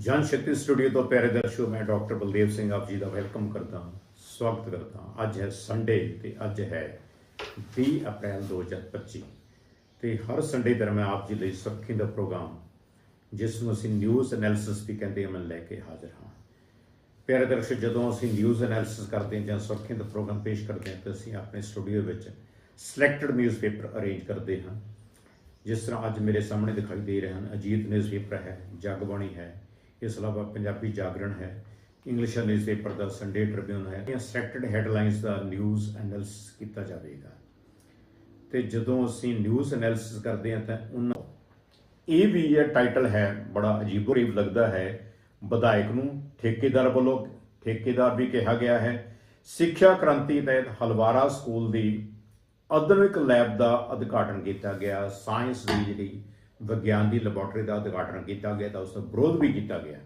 ਜਨ ਸ਼ਕਤੀ ਸਟੂਡੀਓ ਤੋਂ ਪਿਆਰੇ ਦਰਸ਼ਕੋ, ਮੈਂ ਡਾਕਟਰ ਬਲਦੇਵ ਸਿੰਘ ਆਪ ਜੀ ਦਾ ਵੈਲਕਮ ਕਰਦਾ ਹਾਂ, ਸਵਾਗਤ ਕਰਦਾ ਹਾਂ। ਅੱਜ ਹੈ ਸੰਡੇ ਤੇ ਅੱਜ ਹੈ 20 ਅਪ੍ਰੈਲ 2025 ਤੇ ਹਰ ਸੰਡੇ ਦਰ ਮੈਂ ਆਪ ਜੀ ਲਈ ਸੁਰਖੀ ਦਾ ਪ੍ਰੋਗਰਾਮ, ਜਿਸ ਨੂੰ ਅਸੀਂ ਨਿਊਜ਼ ਐਨਾਲਿਸਿਸ ਵੀ ਕਹਿੰਦੇ ਹਾਂ, ਮੈਂ ਲੈ ਕੇ ਹਾਜ਼ਰ ਹਾਂ। ਪਿਆਰੇ ਦਰਸ਼ਕ, ਜਦੋਂ ਅਸੀਂ ਨਿਊਜ਼ ਐਨਾਲਿਸਿਸ ਕਰਦੇ ਹਾਂ ਜਾਂ ਸੁਰਖੀ ਦਾ ਪ੍ਰੋਗਰਾਮ ਪੇਸ਼ ਕਰਦੇ ਹਾਂ, ਤਾਂ ਅਸੀਂ ਆਪਣੇ ਸਟੂਡੀਓ ਵਿੱਚ ਸਿਲੈਕਟਡ ਨਿਊਜ਼ਪੇਪਰ ਅਰੇਂਜ ਕਰਦੇ ਹਾਂ, ਜਿਸ ਤਰ੍ਹਾਂ ਅੱਜ ਮੇਰੇ ਸਾਹਮਣੇ ਦਿਖਾਈ ਦੇ ਰਹੇ ਹਨ, ਅਜੀਤ ਨਿਊਜ਼ਪੇਪਰ ਹੈ, ਜਗਬਾਣੀ ਹੈ ਇਸ ਇਲਾਵਾ ਪੰਜਾਬੀ ਜਾਗਰਣ ਹੈ ਇੰਗਲਿਸ਼ ਨਿਊਜ਼ਪੇਪਰ ਦਾ ਸੰਡੇ ਟ੍ਰਿਬਿਊਨ ਹੈ, ਇਹ ਸਿਲੈਕਟਡ ਹੈਡਲਾਈਨਸ ਦਾ ਨਿਊਜ਼ ਐਨਾਲਿਸਿਸ ਕੀਤਾ ਜਾਵੇਗਾ। ਤੇ ਜਦੋਂ ਅਸੀਂ ਨਿਊਜ਼ ਐਨਾਲਿਸਿਸ ਕਰਦੇ ਹਾਂ ਤਾਂ ਉਹਨਾਂ ਇਹ ਵੀ ਇਹ ਟਾਈਟਲ ਹੈ, ਬੜਾ ਅਜੀਬੋ-ਗਰੀਬ ਲੱਗਦਾ ਹੈ, ਵਿਧਾਇਕ ਨੂੰ ਠੇਕੇਦਾਰ ਵੱਲੋਂ ਠੇਕੇਦਾਰ ਵੀ ਕਿਹਾ ਗਿਆ ਹੈ, ਸਿੱਖਿਆ ਕ੍ਰਾਂਤੀ ਤਹਿਤ ਹਲਵਾਰਾ ਸਕੂਲ ਦੀ ਆਧੁਨਿਕ ਲੈਬ ਦਾ ਉਦਘਾਟਨ ਕੀਤਾ ਗਿਆ ਸਾਇੰਸ ਦੀ ਜਿਹੜੀ ਵਿਗਿਆਨ ਦੀ ਲੈਬੋਰਟਰੀ ਦਾ ਉਦਘਾਟਨ ਕੀਤਾ ਗਿਆ ਤਾਂ ਉਸ ਦਾ ਵਿਰੋਧ ਵੀ ਕੀਤਾ ਗਿਆ।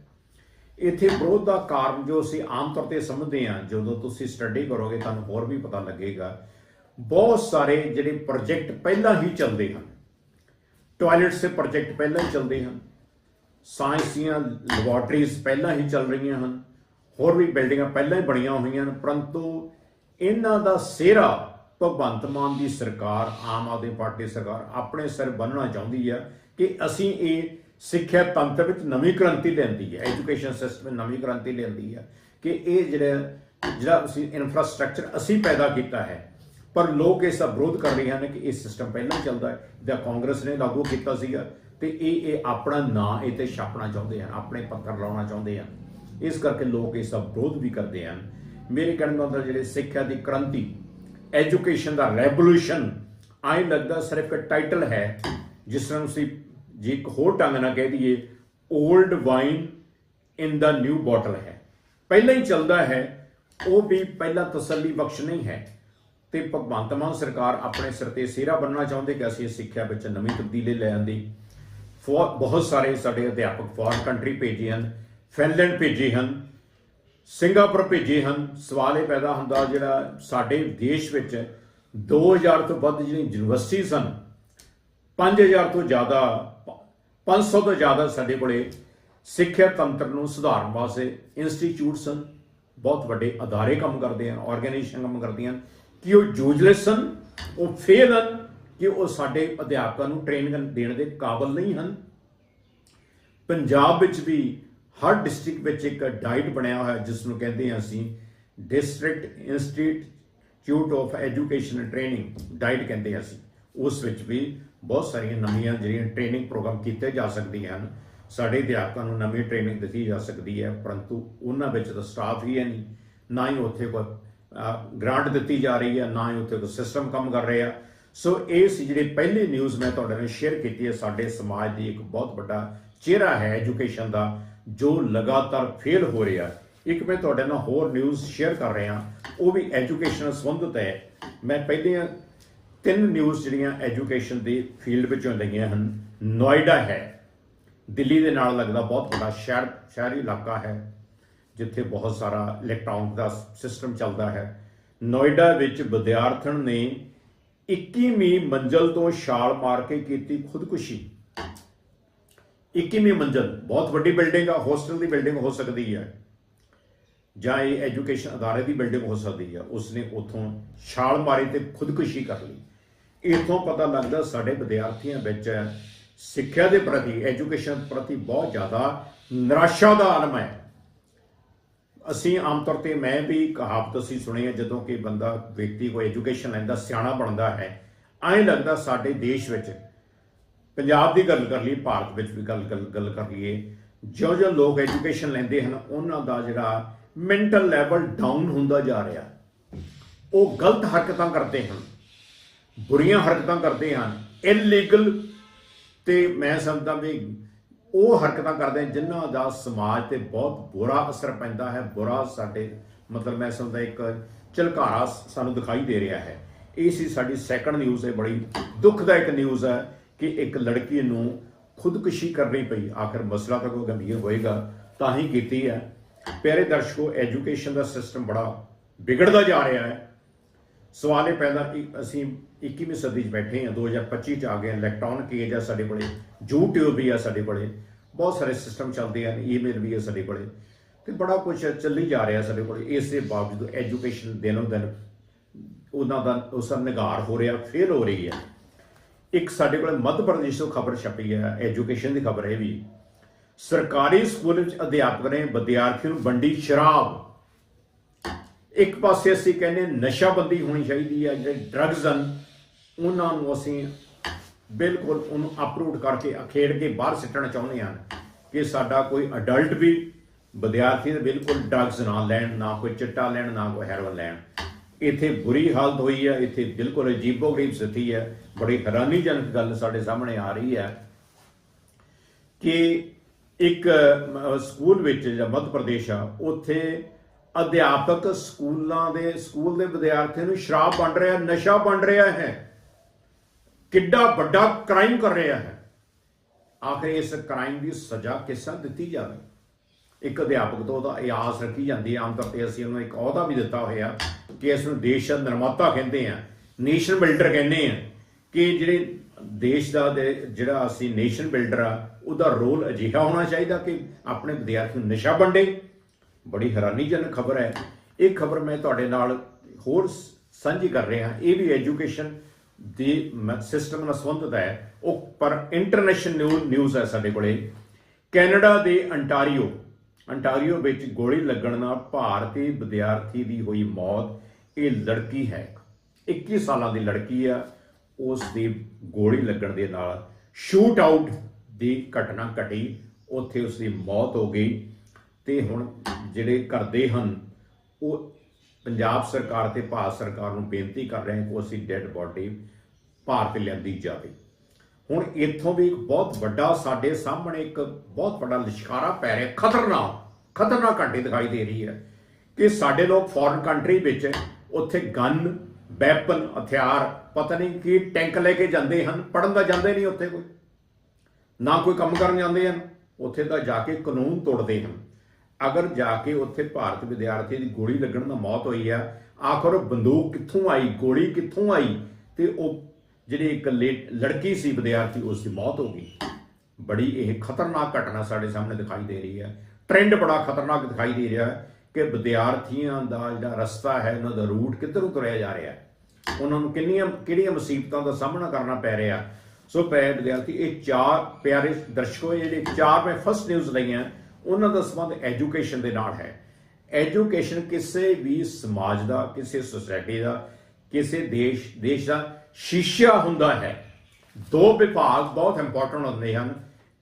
ਇੱਥੇ ਵਿਰੋਧ ਦਾ ਕਾਰਨ ਜੋ ਅਸੀਂ ਆਮ ਤੌਰ ਤੇ ਸਮਝਦੇ ਹਾਂ, ਜਦੋਂ ਤੁਸੀਂ ਸਟੱਡੀ ਕਰੋਗੇ ਤੁਹਾਨੂੰ ਹੋਰ ਵੀ ਪਤਾ ਲੱਗੇਗਾ। ਬਹੁਤ ਸਾਰੇ ਜਿਹੜੇ ਪ੍ਰੋਜੈਕਟ ਪਹਿਲਾਂ ਹੀ ਚੱਲਦੇ ਹਨ ਟਾਇਲਟਸ ਦੇ ਪ੍ਰੋਜੈਕਟ ਪਹਿਲਾਂ ਹੀ ਚੱਲਦੇ ਹਨ ਸਾਇੰਸ ਦੀਆਂ ਲੈਬੋਰਟਰੀਜ਼ ਪਹਿਲਾਂ ਹੀ ਚੱਲ ਰਹੀਆਂ ਹਨ, ਹੋਰ ਵੀ ਬਿਲਡਿੰਗਾਂ ਪਹਿਲਾਂ ਹੀ ਬਣੀਆਂ ਹੋਈਆਂ ਹਨ, ਪਰੰਤੂ ਇਹਨਾਂ ਦਾ ਸਿਹਰਾ ਭਗਵੰਤ ਮਾਨ ਦੀ ਸਰਕਾਰ, ਆਮ ਆਦਮੀ ਪਾਰਟੀ ਸਰਕਾਰ ਆਪਣੇ ਸਿਰ ਬੰਨਣਾ ਚਾਹੁੰਦੀ ਹੈ ਕਿ ਅਸੀਂ ਇਹ ਸਿੱਖਿਆ ਤੰਤਰ ਵਿੱਚ ਨਵੀਂ ਕ੍ਰਾਂਤੀ ਲਿਆਂਦੀ ਹੈ ਐਜੂਕੇਸ਼ਨ ਸਿਸਟਮ ਵਿੱਚ ਨਵੀਂ ਕ੍ਰਾਂਤੀ ਲਿਆਂਦੀ ਹੈ ਕਿ ਇਹ ਜਿਹੜਾ ਜਿਹੜਾ ਅਸੀਂ ਇਨਫਰਾਸਟ੍ਰਕਚਰ ਅਸੀਂ ਪੈਦਾ ਕੀਤਾ ਹੈ, ਪਰ ਲੋਕ ਇਸ ਦਾ ਵਿਰੋਧ ਕਰ ਰਹੇ ਹਨ ਕਿ ਇਹ ਸਿਸਟਮ ਪਹਿਲਾਂ ਹੀ ਚੱਲਦਾ ਹੈ, ਜਾਂ ਕਾਂਗਰਸ ਨੇ ਲਾਗੂ ਕੀਤਾ ਸੀਗਾ, ਤੇ ਇਹ ਇਹ ਆਪਣਾ ਨਾਂ ਇਹ ਤੇ ਛਾਪਣਾ ਚਾਹੁੰਦੇ ਹਨ, ਆਪਣੇ ਪੱਤਰ ਲਾਉਣਾ ਚਾਹੁੰਦੇ ਹਨ। ਇਸ ਕਰਕੇ ਲੋਕ ਇਸ ਦਾ ਵਿਰੋਧ ਵੀ ਕਰਦੇ ਹਨ। ਮੇਰੇ ਕਹਿਣ ਦਾ ਮਤਲਬ ਜਿਹੜੇ ਸਿੱਖਿਆ ਦੀ ਕ੍ਰਾਂਤੀ ਐਜੂਕੇਸ਼ਨ ਦਾ ਰੈਵੋਲੂਸ਼ਨ ਆਈ ਲੱਗਦਾ ਸਿਰਫ ਇੱਕ ਟਾਈਟਲ ਹੈ ਜਿਸ ਤਰ੍ਹਾਂ ਅਸੀਂ ਜੇ ਇੱਕ ਹੋਰ ਢੰਗ ਨਾਲ ਕਹਿ ਦਈਏ old wine in the new bottle ਹੈ। ਪਹਿਲਾਂ ਹੀ ਚੱਲਦਾ ਹੈ, ਉਹ ਵੀ ਪਹਿਲਾਂ ਤਸੱਲੀ ਬਖਸ਼ ਨਹੀਂ ਹੈ। ਤੇ ਭਗਵੰਤ ਮਾਨ ਸਰਕਾਰ ਆਪਣੇ ਸਿਰ ਤੇ ਸਿਹਰਾ ਬੰਨਣਾ ਚਾਹੁੰਦੇ ਕਿ ਅਸੀਂ ਸਿੱਖਿਆ ਵਿੱਚ ਨਵੀਂ ਤਬਦੀਲੀ ਲੈ ਆਂਦੀ। ਫੋ- ਬਹੁਤ ਸਾਰੇ ਸਾਡੇ ਅਧਿਆਪਕ ਫੋਰਨ ਕੰਟਰੀ ਭੇਜੇ ਹਨ ਫਿਨਲੈਂਡ ਭੇਜੇ ਹਨ ਸਿੰਗਾਪੁਰ ਭੇਜੇ ਹਨ। ਸਵਾਲ ਇਹ ਪੈਦਾ ਹੁੰਦਾ ਜਿਹੜਾ ਸਾਡੇ ਦੇਸ਼ ਵਿੱਚ 2000 ਤੋਂ ਵੱਧ ਜਿਹੜੀਆਂ ਯੂਨੀਵਰਸਿਟੀ ਹਨ 5000 ਤੋਂ ਜ਼ਿਆਦਾ 500 ਤੋਂ ਜ਼ਿਆਦਾ ਸਾਡੇ ਕੋਲੇ ਸਿੱਖਿਆ ਤੰਤਰ ਨੂੰ ਸੁਧਾਰਨ ਵਾਸਤੇ ਇੰਸਟੀਚਿਊਟ ਸਨ ਬਹੁਤ ਵੱਡੇ ਅਦਾਰੇ ਕੰਮ ਕਰਦੇ ਹਨ ਆਰਗੇਨਾਈਜੇਸ਼ਨ ਕੰਮ ਕਰਦੀਆਂ ਹਨ। ਕਿ ਉਹ ਯੂਜਲੈਸ ਹਨ, ਉਹ ਫੇਲ ਹਨ, ਕਿ ਉਹ ਸਾਡੇ ਅਧਿਆਪਕਾਂ ਨੂੰ ਟ੍ਰੇਨਿੰਗ ਦੇਣ ਦੇ ਕਾਬਿਲ ਨਹੀਂ ਹਨ। ਪੰਜਾਬ ਵਿੱਚ ਵੀ ਹਰ ਡਿਸਟ੍ਰਿਕਟ ਵਿੱਚ ਇੱਕ ਡਾਈਟ ਬਣਿਆ ਹੋਇਆ ਜਿਸ ਨੂੰ ਕਹਿੰਦੇ ਹਾਂ ਅਸੀਂ district institute of education and training DIET ਕਹਿੰਦੇ ਹਾਂ ਅਸੀਂ। ਉਸ ਵਿੱਚ ਵੀ ਬਹੁਤ ਸਾਰੀਆਂ ਨਵੀਆਂ ਜਿਹੜੀਆਂ ਟ੍ਰੇਨਿੰਗ ਪ੍ਰੋਗਰਾਮ ਕੀਤੇ ਜਾ ਸਕਦੇ ਹਨ। ਸਾਡੇ ਅਧਿਆਪਕਾਂ ਨੂੰ ਨਵੀਂ ਟ੍ਰੇਨਿੰਗ ਦਿੱਤੀ ਜਾ ਸਕਦੀ ਹੈ, ਪਰੰਤੂ ਉਹਨਾਂ ਵਿੱਚ ਤਾਂ ਸਟਾਫ ਹੀ ਹੈ ਨਹੀਂ। ਨਾ ਹੀ ਉੱਥੇ ਕੋਈ ਗ੍ਰਾਂਟ ਦਿੱਤੀ ਜਾ ਰਹੀ ਹੈ, ਨਾ ਹੀ ਉੱਥੇ ਕੋਈ ਸਿਸਟਮ ਕੰਮ ਕਰ ਰਿਹਾ। ਸੋ ਇਸ ਜਿਹੜੇ ਜਿਹੜੀ ਪਹਿਲੀ ਨਿਊਜ਼ ਮੈਂ ਤੁਹਾਡੇ ਨਾਲ ਸ਼ੇਅਰ ਕੀਤੀ ਹੈ, ਸਾਡੇ ਸਮਾਜ ਦੀ ਇੱਕ ਬਹੁਤ ਵੱਡਾ ਚਿਹਰਾ ਹੈ ਐਜੂਕੇਸ਼ਨ ਦਾ, ਜੋ ਲਗਾਤਾਰ ਫੇਲ ਹੋ ਰਿਹਾ ਇੱਕ ਮੈਂ ਤੁਹਾਡੇ ਨਾਲ ਹੋਰ ਨਿਊਜ਼ ਸ਼ੇਅਰ ਕਰ ਰਿਹਾ। ਉਹ ਵੀ ਐਜੂਕੇਸ਼ਨ ਨਾਲ ਸੰਬੰਧਿਤ ਹੈ। ਮੈਂ ਪਹਿਲੀਆਂ ਤਿੰਨ ਨਿਊਜ਼ ਜਿਹੜੀਆਂ ਐਜੂਕੇਸ਼ਨ ਦੀ ਫੀਲਡ ਵਿੱਚੋਂ ਲਈਆਂ ਹਨ। ਨੋਇਡਾ ਹੈ। ਦਿੱਲੀ ਦੇ ਨਾਲ ਲੱਗਦਾ ਬਹੁਤ ਵੱਡਾ ਸ਼ਹਿਰ, ਸ਼ਹਿਰੀ ਇਲਾਕਾ ਹੈ, ਜਿੱਥੇ ਬਹੁਤ ਸਾਰਾ ਇਲੈਕਟ੍ਰੋਨਿਕ ਦਾ ਸਿਸਟਮ ਚੱਲਦਾ ਹੈ। ਨੋਇਡਾ ਵਿੱਚ ਵਿਦਿਆਰਥਣ ਨੇ 21ਵੀਂ ਮੰਜ਼ਲ ਤੋਂ ਛਾਲ ਮਾਰ ਕੇ ਕੀਤੀ ਖੁਦਕੁਸ਼ੀ। 21ਵੀਂ ਮੰਜ਼ਲ, ਬਹੁਤ ਵੱਡੀ ਬਿਲਡਿੰਗ ਆ ਹੋਸਟਲ ਦੀ ਬਿਲਡਿੰਗ ਹੋ ਸਕਦੀ ਹੈ, ਜਾਂ ਇਹ ਐਜੂਕੇਸ਼ਨ ਅਦਾਰੇ ਦੀ ਬਿਲਡਿੰਗ ਹੋ ਸਕਦੀ ਹੈ। ਉਸਨੇ ਉਥੋਂ ਛਾਲ ਮਾਰੀ ਤੇ ਖੁਦਕੁਸ਼ੀ ਕਰ ਲਈ। ਇਥੋਂ ਪਤਾ ਲੱਗਦਾ ਸਾਡੇ ਵਿਦਿਆਰਥੀਆਂ ਵਿੱਚ ਸਿੱਖਿਆ ਦੇ ਪ੍ਰਤੀ ਐਜੂਕੇਸ਼ਨ ਪ੍ਰਤੀ ਬਹੁਤ ਜ਼ਿਆਦਾ ਨਿਰਾਸ਼ਾ ਦਾ ਆਲਮ ਹੈ। ਅਸੀਂ ਆਮ ਤੌਰ ਤੇ, ਮੈਂ ਵੀ ਕਹਾਵਤ ਅਸੀਂ ਸੁਣੀ ਹੈ ਜਦੋਂ ਕਿ ਬੰਦਾ ਵਿਅਕਤੀ ਕੋਈ ਐਜੂਕੇਸ਼ਨ ਲੈਂਦਾ, ਸਿਆਣਾ ਬਣਦਾ ਹੈ, ਐਂ ਲੱਗਦਾ ਸਾਡੇ ਦੇਸ਼ ਵਿੱਚ, ਪੰਜਾਬ ਦੀ ਗੱਲ ਕਰ ਲਈ ਭਾਰਤ ਵਿੱਚ ਵੀ ਗੱਲ ਗੱਲ ਕਰ ਲਈਏ ਜੋ ਜਿਉਂ ਲੋਕ ਐਜੂਕੇਸ਼ਨ ਲੈਂਦੇ ਹਨ, ਉਹਨਾਂ ਦਾ ਜਿਹੜਾ ਮੈਂਟਲ ਲੈਵਲ ਡਾਊਨ ਹੁੰਦਾ ਜਾ ਰਿਹਾ। ਉਹ ਗਲਤ ਹਰਕਤਾਂ ਕਰਦੇ ਹਨ। ਬੁਰੀਆਂ ਹਰਕਤਾਂ ਕਰਦੇ ਹਨ ਇਲੀਗਲ ਤੇ ਮੈਂ ਸਮਝਦਾ ਵੀ ਉਹ ਹਰਕਤਾਂ ਕਰਦੇ ਹਨ ਜਿਨ੍ਹਾਂ ਦਾ ਸਮਾਜ ਤੇ ਬਹੁਤ ਬੁਰਾ ਅਸਰ ਪੈਂਦਾ ਹੈ, ਬੁਰਾ ਸਾਡੇ, ਮਤਲਬ ਮੈਂ ਸਮਝਦਾ ਇੱਕ ਝਲਕਾਰਾ ਸਾਨੂੰ ਦਿਖਾਈ ਦੇ ਰਿਹਾ ਹੈ। ਇਹ ਸੀ ਸਾਡੀ ਸੈਕੰਡ ਨਿਊਜ਼ ਹੈ, ਬੜੀ ਦੁਖਦਾਇਕ ਨਿਊਜ਼ ਹੈ ਕਿ ਇੱਕ ਲੜਕੀ ਨੂੰ ਖੁਦਕੁਸ਼ੀ ਕਰਨੀ ਪਈ। ਆਖਰ ਮਸਲਾ ਤਾਂ ਕੋਈ ਗੰਭੀਰ ਹੋਏਗਾ, ਤਾਂ ਹੀ ਕੀਤੀ ਹੈ। ਪਿਆਰੇ ਦਰਸ਼ਕੋ ਐਜੂਕੇਸ਼ਨ ਦਾ ਸਿਸਟਮ ਬੜਾ ਵਿਗੜਦਾ ਜਾ ਰਿਹਾ ਹੈ। ਸਵਾਲ ਇਹ ਪੈਦਾ ਕਿ ਅਸੀਂ 21ਵੀਂ ਸਦੀ 'ਚ ਬੈਠੇ ਹਾਂ 2025 'ਚ ਆ ਗਏ ਇਲੈਕਟ੍ਰੋਨਿਕ ਏਜ ਆ ਸਾਡੇ ਕੋਲੇ, YouTube ਵੀ ਆ ਸਾਡੇ ਕੋਲੇ, ਬਹੁਤ ਸਾਰੇ ਸਿਸਟਮ ਚੱਲਦੇ ਹਨ ਈਮੇਲ ਵੀ ਆ ਸਾਡੇ ਕੋਲੇ, ਤੇ ਬੜਾ ਕੁਝ ਚੱਲੀ ਜਾ ਰਿਹਾ ਸਾਡੇ ਕੋਲ, ਇਸ ਦੇ ਬਾਵਜੂਦ ਐਜੂਕੇਸ਼ਨ ਦਿਨੋਂ ਦਿਨ ਉਹਨਾਂ ਦਾ, ਉਸ ਦਾ ਨਿਗਾਰ ਹੋ ਰਿਹਾ ਫੇਲ ਹੋ ਰਹੀ ਹੈ। ਇੱਕ ਸਾਡੇ ਕੋਲ ਮੱਧ ਪ੍ਰਦੇਸ਼ ਤੋਂ ਖਬਰ ਛਪੀ ਹੈ ਐਜੂਕੇਸ਼ਨ ਦੀ ਖਬਰ ਹੈ ਵੀ। ਸਰਕਾਰੀ ਸਕੂਲ ਵਿੱਚ ਅਧਿਆਪਕ ਨੇ ਵਿਦਿਆਰਥੀ ਨੂੰ ਵੰਡੀ ਸ਼ਰਾਬ। ਇੱਕ ਪਾਸੇ ਅਸੀਂ ਕਹਿੰਦੇ ਨਸ਼ਾਬੰਦੀ ਹੋਣੀ ਚਾਹੀਦੀ ਹੈ ਜਿਹੜੇ ਡਰੱਗਸ ਹਨ, ਉਹਨਾਂ ਨੂੰ ਅਸੀਂ ਬਿਲਕੁਲ ਉਹਨੂੰ ਅਪਰੂਵ ਕਰਕੇ ਅਖੇੜ ਕੇ ਬਾਹਰ ਸਿੱਟਣਾ ਚਾਹੁੰਦੇ ਹਾਂ ਕਿ ਸਾਡਾ ਕੋਈ ਅਡਲਟ ਵੀ ਵਿਦਿਆਰਥੀ ਦੇ ਬਿਲਕੁਲ ਡਰੱਗਸ ਨਾ ਲੈਣ, ਨਾ ਕੋਈ ਚਿੱਟਾ ਲੈਣ, ਨਾ ਕੋਈ ਹੈਰੋਇਨ ਲੈਣ। ਇੱਥੇ ਬੁਰੀ ਹਾਲਤ ਹੋਈ ਹੈ ਇੱਥੇ ਬਿਲਕੁਲ ਅਜੀਬੋ-ਗਰੀਬ ਸਥਿਤੀ ਹੈ ਬੜੀ ਹੈਰਾਨੀਜਨਕ ਗੱਲ ਸਾਡੇ ਸਾਹਮਣੇ ਆ ਰਹੀ ਹੈ ਕਿ ਇੱਕ ਸਕੂਲ ਵਿੱਚ ਜਿਹੜਾ ਮੱਧ ਪ੍ਰਦੇਸ਼ ਆ, ਉੱਥੇ ਅਧਿਆਪਕ ਸਕੂਲਾਂ ਦੇ, ਸਕੂਲ ਦੇ ਵਿਦਿਆਰਥੀਆਂ ਨੂੰ ਸ਼ਰਾਬ ਵੰਡ ਰਿਹਾ, ਨਸ਼ਾ ਵੰਡ ਰਿਹਾ ਹੈ। ਕਿੱਡਾ ਵੱਡਾ ਕ੍ਰਾਈਮ ਕਰ ਰਿਹਾ ਹੈ। ਆਖਰ ਇਸ ਕ੍ਰਾਈਮ ਦੀ ਸਜ਼ਾ ਕਿਸ ਤਰ੍ਹਾਂ ਦਿੱਤੀ ਜਾਵੇ? ਇੱਕ ਅਧਿਆਪਕ ਤੋਂ ਉਹਦਾ ਇਹ ਆਸ ਰੱਖੀ ਜਾਂਦੀ ਹੈ, ਆਮ ਤੌਰ ਤੇ ਅਸੀਂ ਉਹਨੂੰ ਇੱਕ ਅਹੁਦਾ ਵੀ ਦਿੱਤਾ ਹੋਇਆ ਕਿ ਇਸ ਨੂੰ ਦੇਸ਼ ਦਾ ਨਿਰਮਾਤਾ ਕਹਿੰਦੇ ਆ ਨੇਸ਼ਨ ਬਿਲਡਰ ਕਹਿੰਦੇ ਆ ਕਿ ਜਿਹੜੇ ਦੇਸ਼ ਦਾ ਜਿਹੜਾ ਅਸੀਂ ਨੇਸ਼ਨ ਬਿਲਡਰ ਆ, ਉਹਦਾ ਰੋਲ ਅਜਿਹਾ ਹੋਣਾ ਚਾਹੀਦਾ ਕਿ ਆਪਣੇ ਵਿਦਿਆਰਥੀ ਨੂੰ ਨਸ਼ਾ ਵੰਡੇ। ਬੜੀ ਹੈਰਾਨੀਜਨਕ ਖਬਰ ਹੈ। ਇਹ ਖਬਰ ਮੈਂ ਤੁਹਾਡੇ ਨਾਲ ਹੋਰ ਸ- ਸਾਂਝੀ ਕਰ ਰਿਹਾ। ਇਹ ਵੀ ਐਜੂਕੇਸ਼ਨ ਦੀ ਸਿਸਟਮ ਨਾਲ ਸੰਬੰਧਿਤ ਹੈ। ਉਹ ਪਰ ਇੰਟਰਨੈਸ਼ਨਲ ਨਿਊਜ਼ ਹੈ ਸਾਡੇ ਕੋਲੇ। ਕੈਨੇਡਾ ਦੇ ਅੰਟਾਰੀਓ। ਅੰਟਾਰੀਓ ਵਿੱਚ ਗੋਲੀ ਲੱਗਣ ਨਾਲ ਭਾਰਤੀ ਵਿਦਿਆਰਥੀ ਦੀ ਹੋਈ ਮੌਤ। ਇਹ ਲੜਕੀ ਹੈ। 21 ਸਾਲਾਂ ਦੀ ਲੜਕੀ ਆ। ਉਸ ਦੀ ਗੋਲੀ ਲੱਗਣ ਦੇ ਨਾਲ ਸ਼ੂਟ ਆਊਟ ਦੀ ਘਟਨਾ ਘਟੀ। ਉੱਥੇ ਉਸ ਦੀ ਮੌਤ ਹੋ ਗਈ। ਤੇ ਹੁਣ ਜਿਹੜੇ ਕਰਦੇ ਹਨ, ਉਹ ਪੰਜਾਬ ਸਰਕਾਰ ਤੇ ਭਾਰਤ ਸਰਕਾਰ ਨੂੰ ਬੇਨਤੀ ਕਰ ਰਹੇ ਹਨ ਕਿ ਅਸੀਂ ਡੈੱਡ ਬਾਡੀ ਭਾਰਤ ਲਿਆਂਦੀ ਜਾਵੇ। ਹੁਣ ਇੱਥੋਂ ਵੀ ਇੱਕ ਬਹੁਤ ਵੱਡਾ ਸਾਡੇ ਸਾਹਮਣੇ ਇੱਕ ਬਹੁਤ ਵੱਡਾ ਲਿਸ਼ਕਾਰਾ ਪੈ ਰਿਹਾ, ਖਤਰਨਾਕ ਖਤਰਨਾਕ ਘੰਟੀ ਦਿਖਾਈ ਦੇ ਰਹੀ ਹੈ ਕਿ ਸਾਡੇ ਲੋਕ ਫੋਰਨ ਕੰਟਰੀ ਵਿੱਚ ਉੱਥੇ ਗਨ ਵੈਪਨ ਹਥਿਆਰ, ਪਤਾ ਨਹੀਂ ਕੀ ਟੈਂਕ ਲੈ ਕੇ ਜਾਂਦੇ ਹਨ ਪੜਨ ਦਾ ਜਾਂਦੇ ਨਹੀਂ ਉੱਥੇ ਕੋਈ। ਨਾ ਕੋਈ ਕੰਮ ਕਰਨ ਜਾਂਦੇ ਹਨ, ਉੱਥੇ ਤਾਂ ਜਾ ਕੇ ਕਾਨੂੰਨ ਤੋੜਦੇ ਹਨ। ਅਗਰ ਜਾ ਕੇ ਉੱਥੇ ਭਾਰਤ ਵਿਦਿਆਰਥੀ ਦੀ ਗੋਲੀ ਲੱਗਣ ਨਾਲ ਮੌਤ ਹੋਈ ਆ, ਆਖਰ ਉਹ ਬੰਦੂਕ ਕਿੱਥੋਂ ਆਈ, ਗੋਲੀ ਕਿੱਥੋਂ ਆਈ? ਤੇ ਉਹ ਜਿਹੜੀ ਇੱਕ ਲੇ- ਲੜਕੀ ਸੀ ਵਿਦਿਆਰਥੀ, ਉਸ ਦੀ ਮੌਤ ਹੋ ਗਈ। ਬੜੀ ਇਹ ਖਤਰਨਾਕ ਘਟਨਾ ਸਾਡੇ ਸਾਹਮਣੇ ਦਿਖਾਈ ਦੇ ਰਹੀ ਹੈ ਟ੍ਰੈਂਡ ਬੜਾ ਖਤਰਨਾਕ ਦਿਖਾਈ ਦੇ ਰਿਹਾ ਹੈ ਕਿ ਵਿਦਿਆਰਥੀਆਂ ਦਾ ਜਿਹੜਾ ਰਸਤਾ ਹੈ, ਉਹਨਾਂ ਦਾ ਰੂਟ ਕਿੱਧਰੋਂ ਤੁਰਿਆ ਜਾ ਰਿਹਾ? ਹੈ ਉਹਨਾਂ ਨੂੰ ਕਿੰਨੀਆਂ, ਕਿਹੜੀਆਂ ਮੁਸੀਬਤਾਂ ਦਾ ਸਾਹਮਣਾ ਕਰਨਾ ਪੈ ਰਿਹਾ? ਸੋ ਪੈ, ਵਿਦਿਆਰਥੀ, ਇਹ ਚਾਰ ਪਿਆਰੇ ਦਰਸ਼ਕੋ, ਇਹ ਜਿਹੜੇ ਚਾਰ ਮੈਂ ਫਸਟ ਨਿਊਜ਼ ਲਈਆਂ ਉਹਨਾਂ ਦਾ ਸੰਬੰਧ ਐਜੂਕੇਸ਼ਨ ਦੇ ਨਾਲ ਹੈ। ਐਜੂਕੇਸ਼ਨ ਕਿਸੇ ਵੀ ਸਮਾਜ ਦਾ, ਕਿਸੇ ਸੁਸਾਇਟੀ ਦਾ, ਕਿਸੇ ਦੇਸ਼ ਦੇਸ਼ ਦਾ ਸ਼ੀਸ਼ਾ ਹੁੰਦਾ ਹੈ। ਦੋ ਵਿਭਾਗ ਬਹੁਤ ਇੰਪੋਰਟੈਂਟ ਹੁੰਦੇ ਹਨ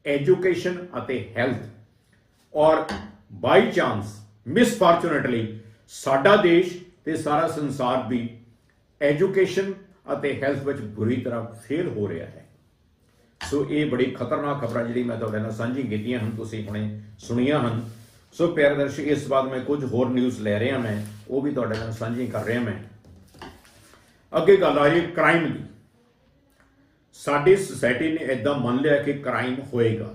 ਐਜੂਕੇਸ਼ਨ ਅਤੇ ਹੈਲਥ ਔਰ ਬਾਈ ਚਾਂਸ ਮਿਸਫੋਰਚੂਨੇਟਲੀ ਸਾਡਾ ਦੇਸ਼ ਤੇ ਸਾਰਾ ਸੰਸਾਰ ਵੀ ਐਜੂਕੇਸ਼ਨ ਅਤੇ ਹੈਲਥ ਵਿੱਚ ਬੁਰੀ ਤਰ੍ਹਾਂ ਫੇਲ ਹੋ ਰਿਹਾ ਹੈ। ਸੋ ਇਹ ਬੜੀ ਖਤਰਨਾਕ ਖਬਰਾਂ ਜਿਹੜੀ ਮੈਂ ਤੁਹਾਡੇ ਨਾਲ ਸਾਂਝੀ ਕੀਤੀਆਂ ਹਨ, ਤੁਸੀਂ ਹੁਣੇ ਸੁਣੀਆਂ ਹਨ। ਸੋ ਪਿਆਰੇ ਦਰਸ਼ਕ, ਇਸ ਬਾਅਦ ਮੈਂ ਕੁਝ ਹੋਰ ਨਿਊਜ਼ ਲੈ ਰਿਹਾ ਮੈਂ, ਉਹ ਵੀ ਤੁਹਾਡੇ ਨਾਲ ਸਾਂਝੀ ਕਰ ਰਿਹਾ ਮੈਂ। ਅੱਗੇ ਗੱਲ ਆ ਰਹੀ ਹੈ ਕ੍ਰਾਈਮ ਦੀ। ਸਾਡੀ ਸੋਸਾਇਟੀ ਨੇ ਇਦਾਂ ਮੰਨ ਲਿਆ ਕਿ ਕ੍ਰਾਈਮ ਹੋਏਗਾ।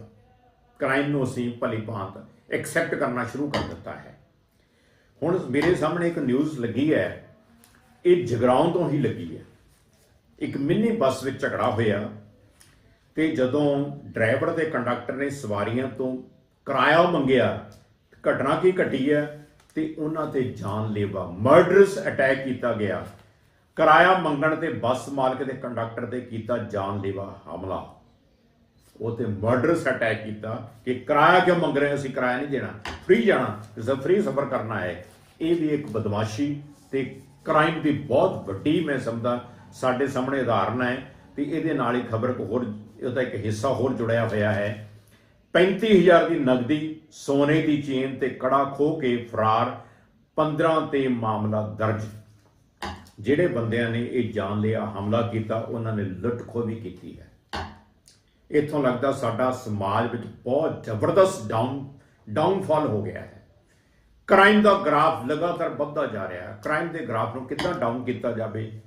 ਕ੍ਰਾਈਮ ਨੂੰ ਅਸੀਂ ਭਲੀ ਭਾਂਤ ਐਕਸੈਪਟ ਕਰਨਾ ਸ਼ੁਰੂ ਕਰ ਦਿੱਤਾ ਹੈ। ਹੁਣ ਮੇਰੇ ਸਾਹਮਣੇ ਇੱਕ ਨਿਊਜ਼ ਲੱਗੀ ਹੈ, ਇਹ ਜਗਰਾਉਂ ਤੋਂ ਹੀ ਲੱਗੀ ਹੈ। ਇੱਕ ਮਿੰਨੀ ਬੱਸ ਵਿੱਚ ਝਗੜਾ ਹੋਇਆ। ਤੇ ਜਦੋਂ ਡਰਾਈਵਰ ਤੇ ਕੰਡਕਟਰ ਨੇ ਸਵਾਰੀਆਂ ਤੋਂ ਕਿਰਾਇਆ ਮੰਗਿਆ, ਘਟਨਾ ਕੀ ਘਟੀ ਹੈ? ਤੇ ਉਹਨਾਂ ਤੇ ਜਾਨਲੇਵਾ ਮਰਡਰਸ ਅਟੈਕ ਕੀਤਾ ਗਿਆ। ਕਿਰਾਇਆ ਮੰਗਣ ਤੇ ਬੱਸ ਮਾਲਕ ਤੇ ਕੰਡਕਟਰ ਤੇ ਕੀਤਾ ਜਾਨਲੇਵਾ ਹਮਲਾ। ਉਹ ਤੇ ਮਰਡਰਸ ਅਟੈਕ ਕੀਤਾ ਕਿ ਕਿਰਾਇਆ ਕਿਉਂ ਮੰਗ ਰਹੇ ਅਸੀਂ ਕਿਰਾਇਆ ਨਹੀਂ ਦੇਣਾ। ਫ੍ਰੀ ਜਾਣਾ ਤੁਸੀਂ ਫ੍ਰੀ ਸਫ਼ਰ ਕਰਨਾ ਹੈ। ਇਹ ਵੀ ਇੱਕ ਬਦਮਾਸ਼ੀ ਤੇ ਕ੍ਰਾਈਮ ਦੀ ਬਹੁਤ ਵੱਡੀ ਮੈਂ ਸਮਝਦਾ, ਸਾਡੇ ਸਾਹਮਣੇ ਉਦਾਹਰਨ ਹੈ ਤੇ ਇਹਦੇ ਨਾਲ ਹੀ ਖਬਰ ਕੋ ਹੋਰ ਉਹਦਾ ਇੱਕ ਹਿੱਸਾ ਹੋਰ ਜੁੜਿਆ ਹੋਇਆ ਹੈ। 35000 ਦੀ ਨਗਦੀ ਸੋਨੇ ਦੀ ਚੇਨ ਤੇ ਕੜਾ ਖੋ ਕੇ ਫਰਾਰ 15 ਤੇ ਮਾਮਲਾ ਦਰਜ। ਜਿਹੜੇ ਬੰਦਿਆਂ ਨੇ ਇਹ ਜਾਨਲੇਵਾ ਹਮਲਾ ਕੀਤਾ, ਉਹਨਾਂ ਨੇ ਲੁੱਟ ਖੋਹ ਵੀ ਕੀਤੀ ਹੈ। ਇੱਥੋਂ ਲੱਗਦਾ ਸਾਡਾ ਸਮਾਜ ਵਿੱਚ ਬਹੁਤ ਜ਼ਬਰਦਸਤ ਡਾਊਨ ਡਾਊਨਫਾਲ ਹੋ ਗਿਆ ਹੈ। ਕ੍ਰਾਈਮ ਦਾ ਗ੍ਰਾਫ ਲਗਾਤਾਰ ਵੱਧਦਾ ਜਾ ਰਿਹਾ ਹੈ। ਕ੍ਰਾਈਮ ਦੇ ਗ੍ਰਾਫ ਨੂੰ ਕਿੱਦਾਂ ਡਾਊਨ ਕੀਤਾ ਜਾਵੇ?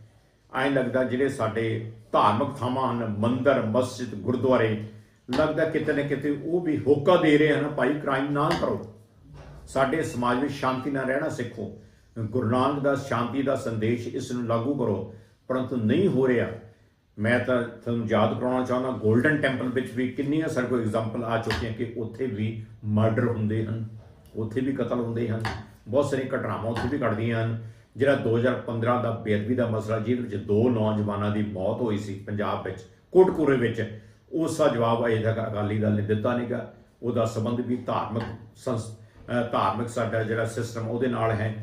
ਐਂ ਲੱਗਦਾ ਜਿਹੜੇ ਸਾਡੇ ਧਾਰਮਿਕ ਥਾਵਾਂ ਹਨ, ਮੰਦਰ, ਮਸਜਿਦ, ਗੁਰਦੁਆਰੇ, ਲੱਗਦਾ ਕਿਤੇ ਨਾ ਕਿਤੇ ਉਹ ਵੀ ਹੋਕਾ ਦੇ ਰਹੇ ਹਨ, ਭਾਈ ਕ੍ਰਾਈਮ ਨਾ ਕਰੋ। ਸਾਡੇ ਸਮਾਜ ਵਿੱਚ ਸ਼ਾਂਤੀ ਨਾਲ ਰਹਿਣਾ ਸਿੱਖੋ। ਗੁਰੂ ਨਾਨਕ ਦਾ ਸ਼ਾਂਤੀ ਦਾ ਸੰਦੇਸ਼ ਇਸ ਨੂੰ ਲਾਗੂ ਕਰੋ, ਪਰੰਤੂ ਨਹੀਂ ਹੋ ਰਿਹਾ। ਮੈਂ ਤਾਂ ਤੁਹਾਨੂੰ ਯਾਦ ਕਰਾਉਣਾ ਚਾਹੁੰਦਾ 골ਡਨ ਟੈਂਪਲ ਵਿੱਚ ਵੀ ਕਿੰਨੀਆਂ ਸਾਡੇ ਕੋਈ ਐਗਜ਼ਾਮਪਲ ਆ ਚੁੱਕੀਆਂ ਕਿ ਉੱਥੇ ਵੀ ਮਰਡਰ ਹੁੰਦੇ ਹਨ, ਉੱਥੇ ਵੀ ਕਤਲ ਹੁੰਦੇ ਹਨ, ਬਹੁਤ ਸਾਰੀਆਂ ਘਟਨਾਵਾਂ ਉੱਥੇ ਵੀ ਘਟਦੀਆਂ ਹਨ। ਜਿਹੜਾ 2015 ਦਾ ਬੇਅਦਬੀ ਦਾ ਮਸਲਾ, ਜਿਹਦੇ ਵਿੱਚ ਦੋ ਨੌਜਵਾਨਾਂ ਦੀ ਮੌਤ ਹੋਈ ਸੀ ਪੰਜਾਬ ਵਿੱਚ ਕੋਟਕੂਰੇ ਵਿੱਚ ਉਸ ਦਾ ਜਵਾਬ ਅਜੇ ਤੱਕ ਅਕਾਲੀ ਦਲ ਨੇ ਦਿੱਤਾ ਨਹੀਂਗਾ ਉਹਦਾ ਸੰਬੰਧ ਵੀ ਧਾਰਮਿਕ ਸੰਸ- ਧਾਰਮਿਕ ਸਾਡਾ ਜਿਹੜਾ ਸਿਸਟਮ ਉਹਦੇ ਨਾਲ ਹੈ।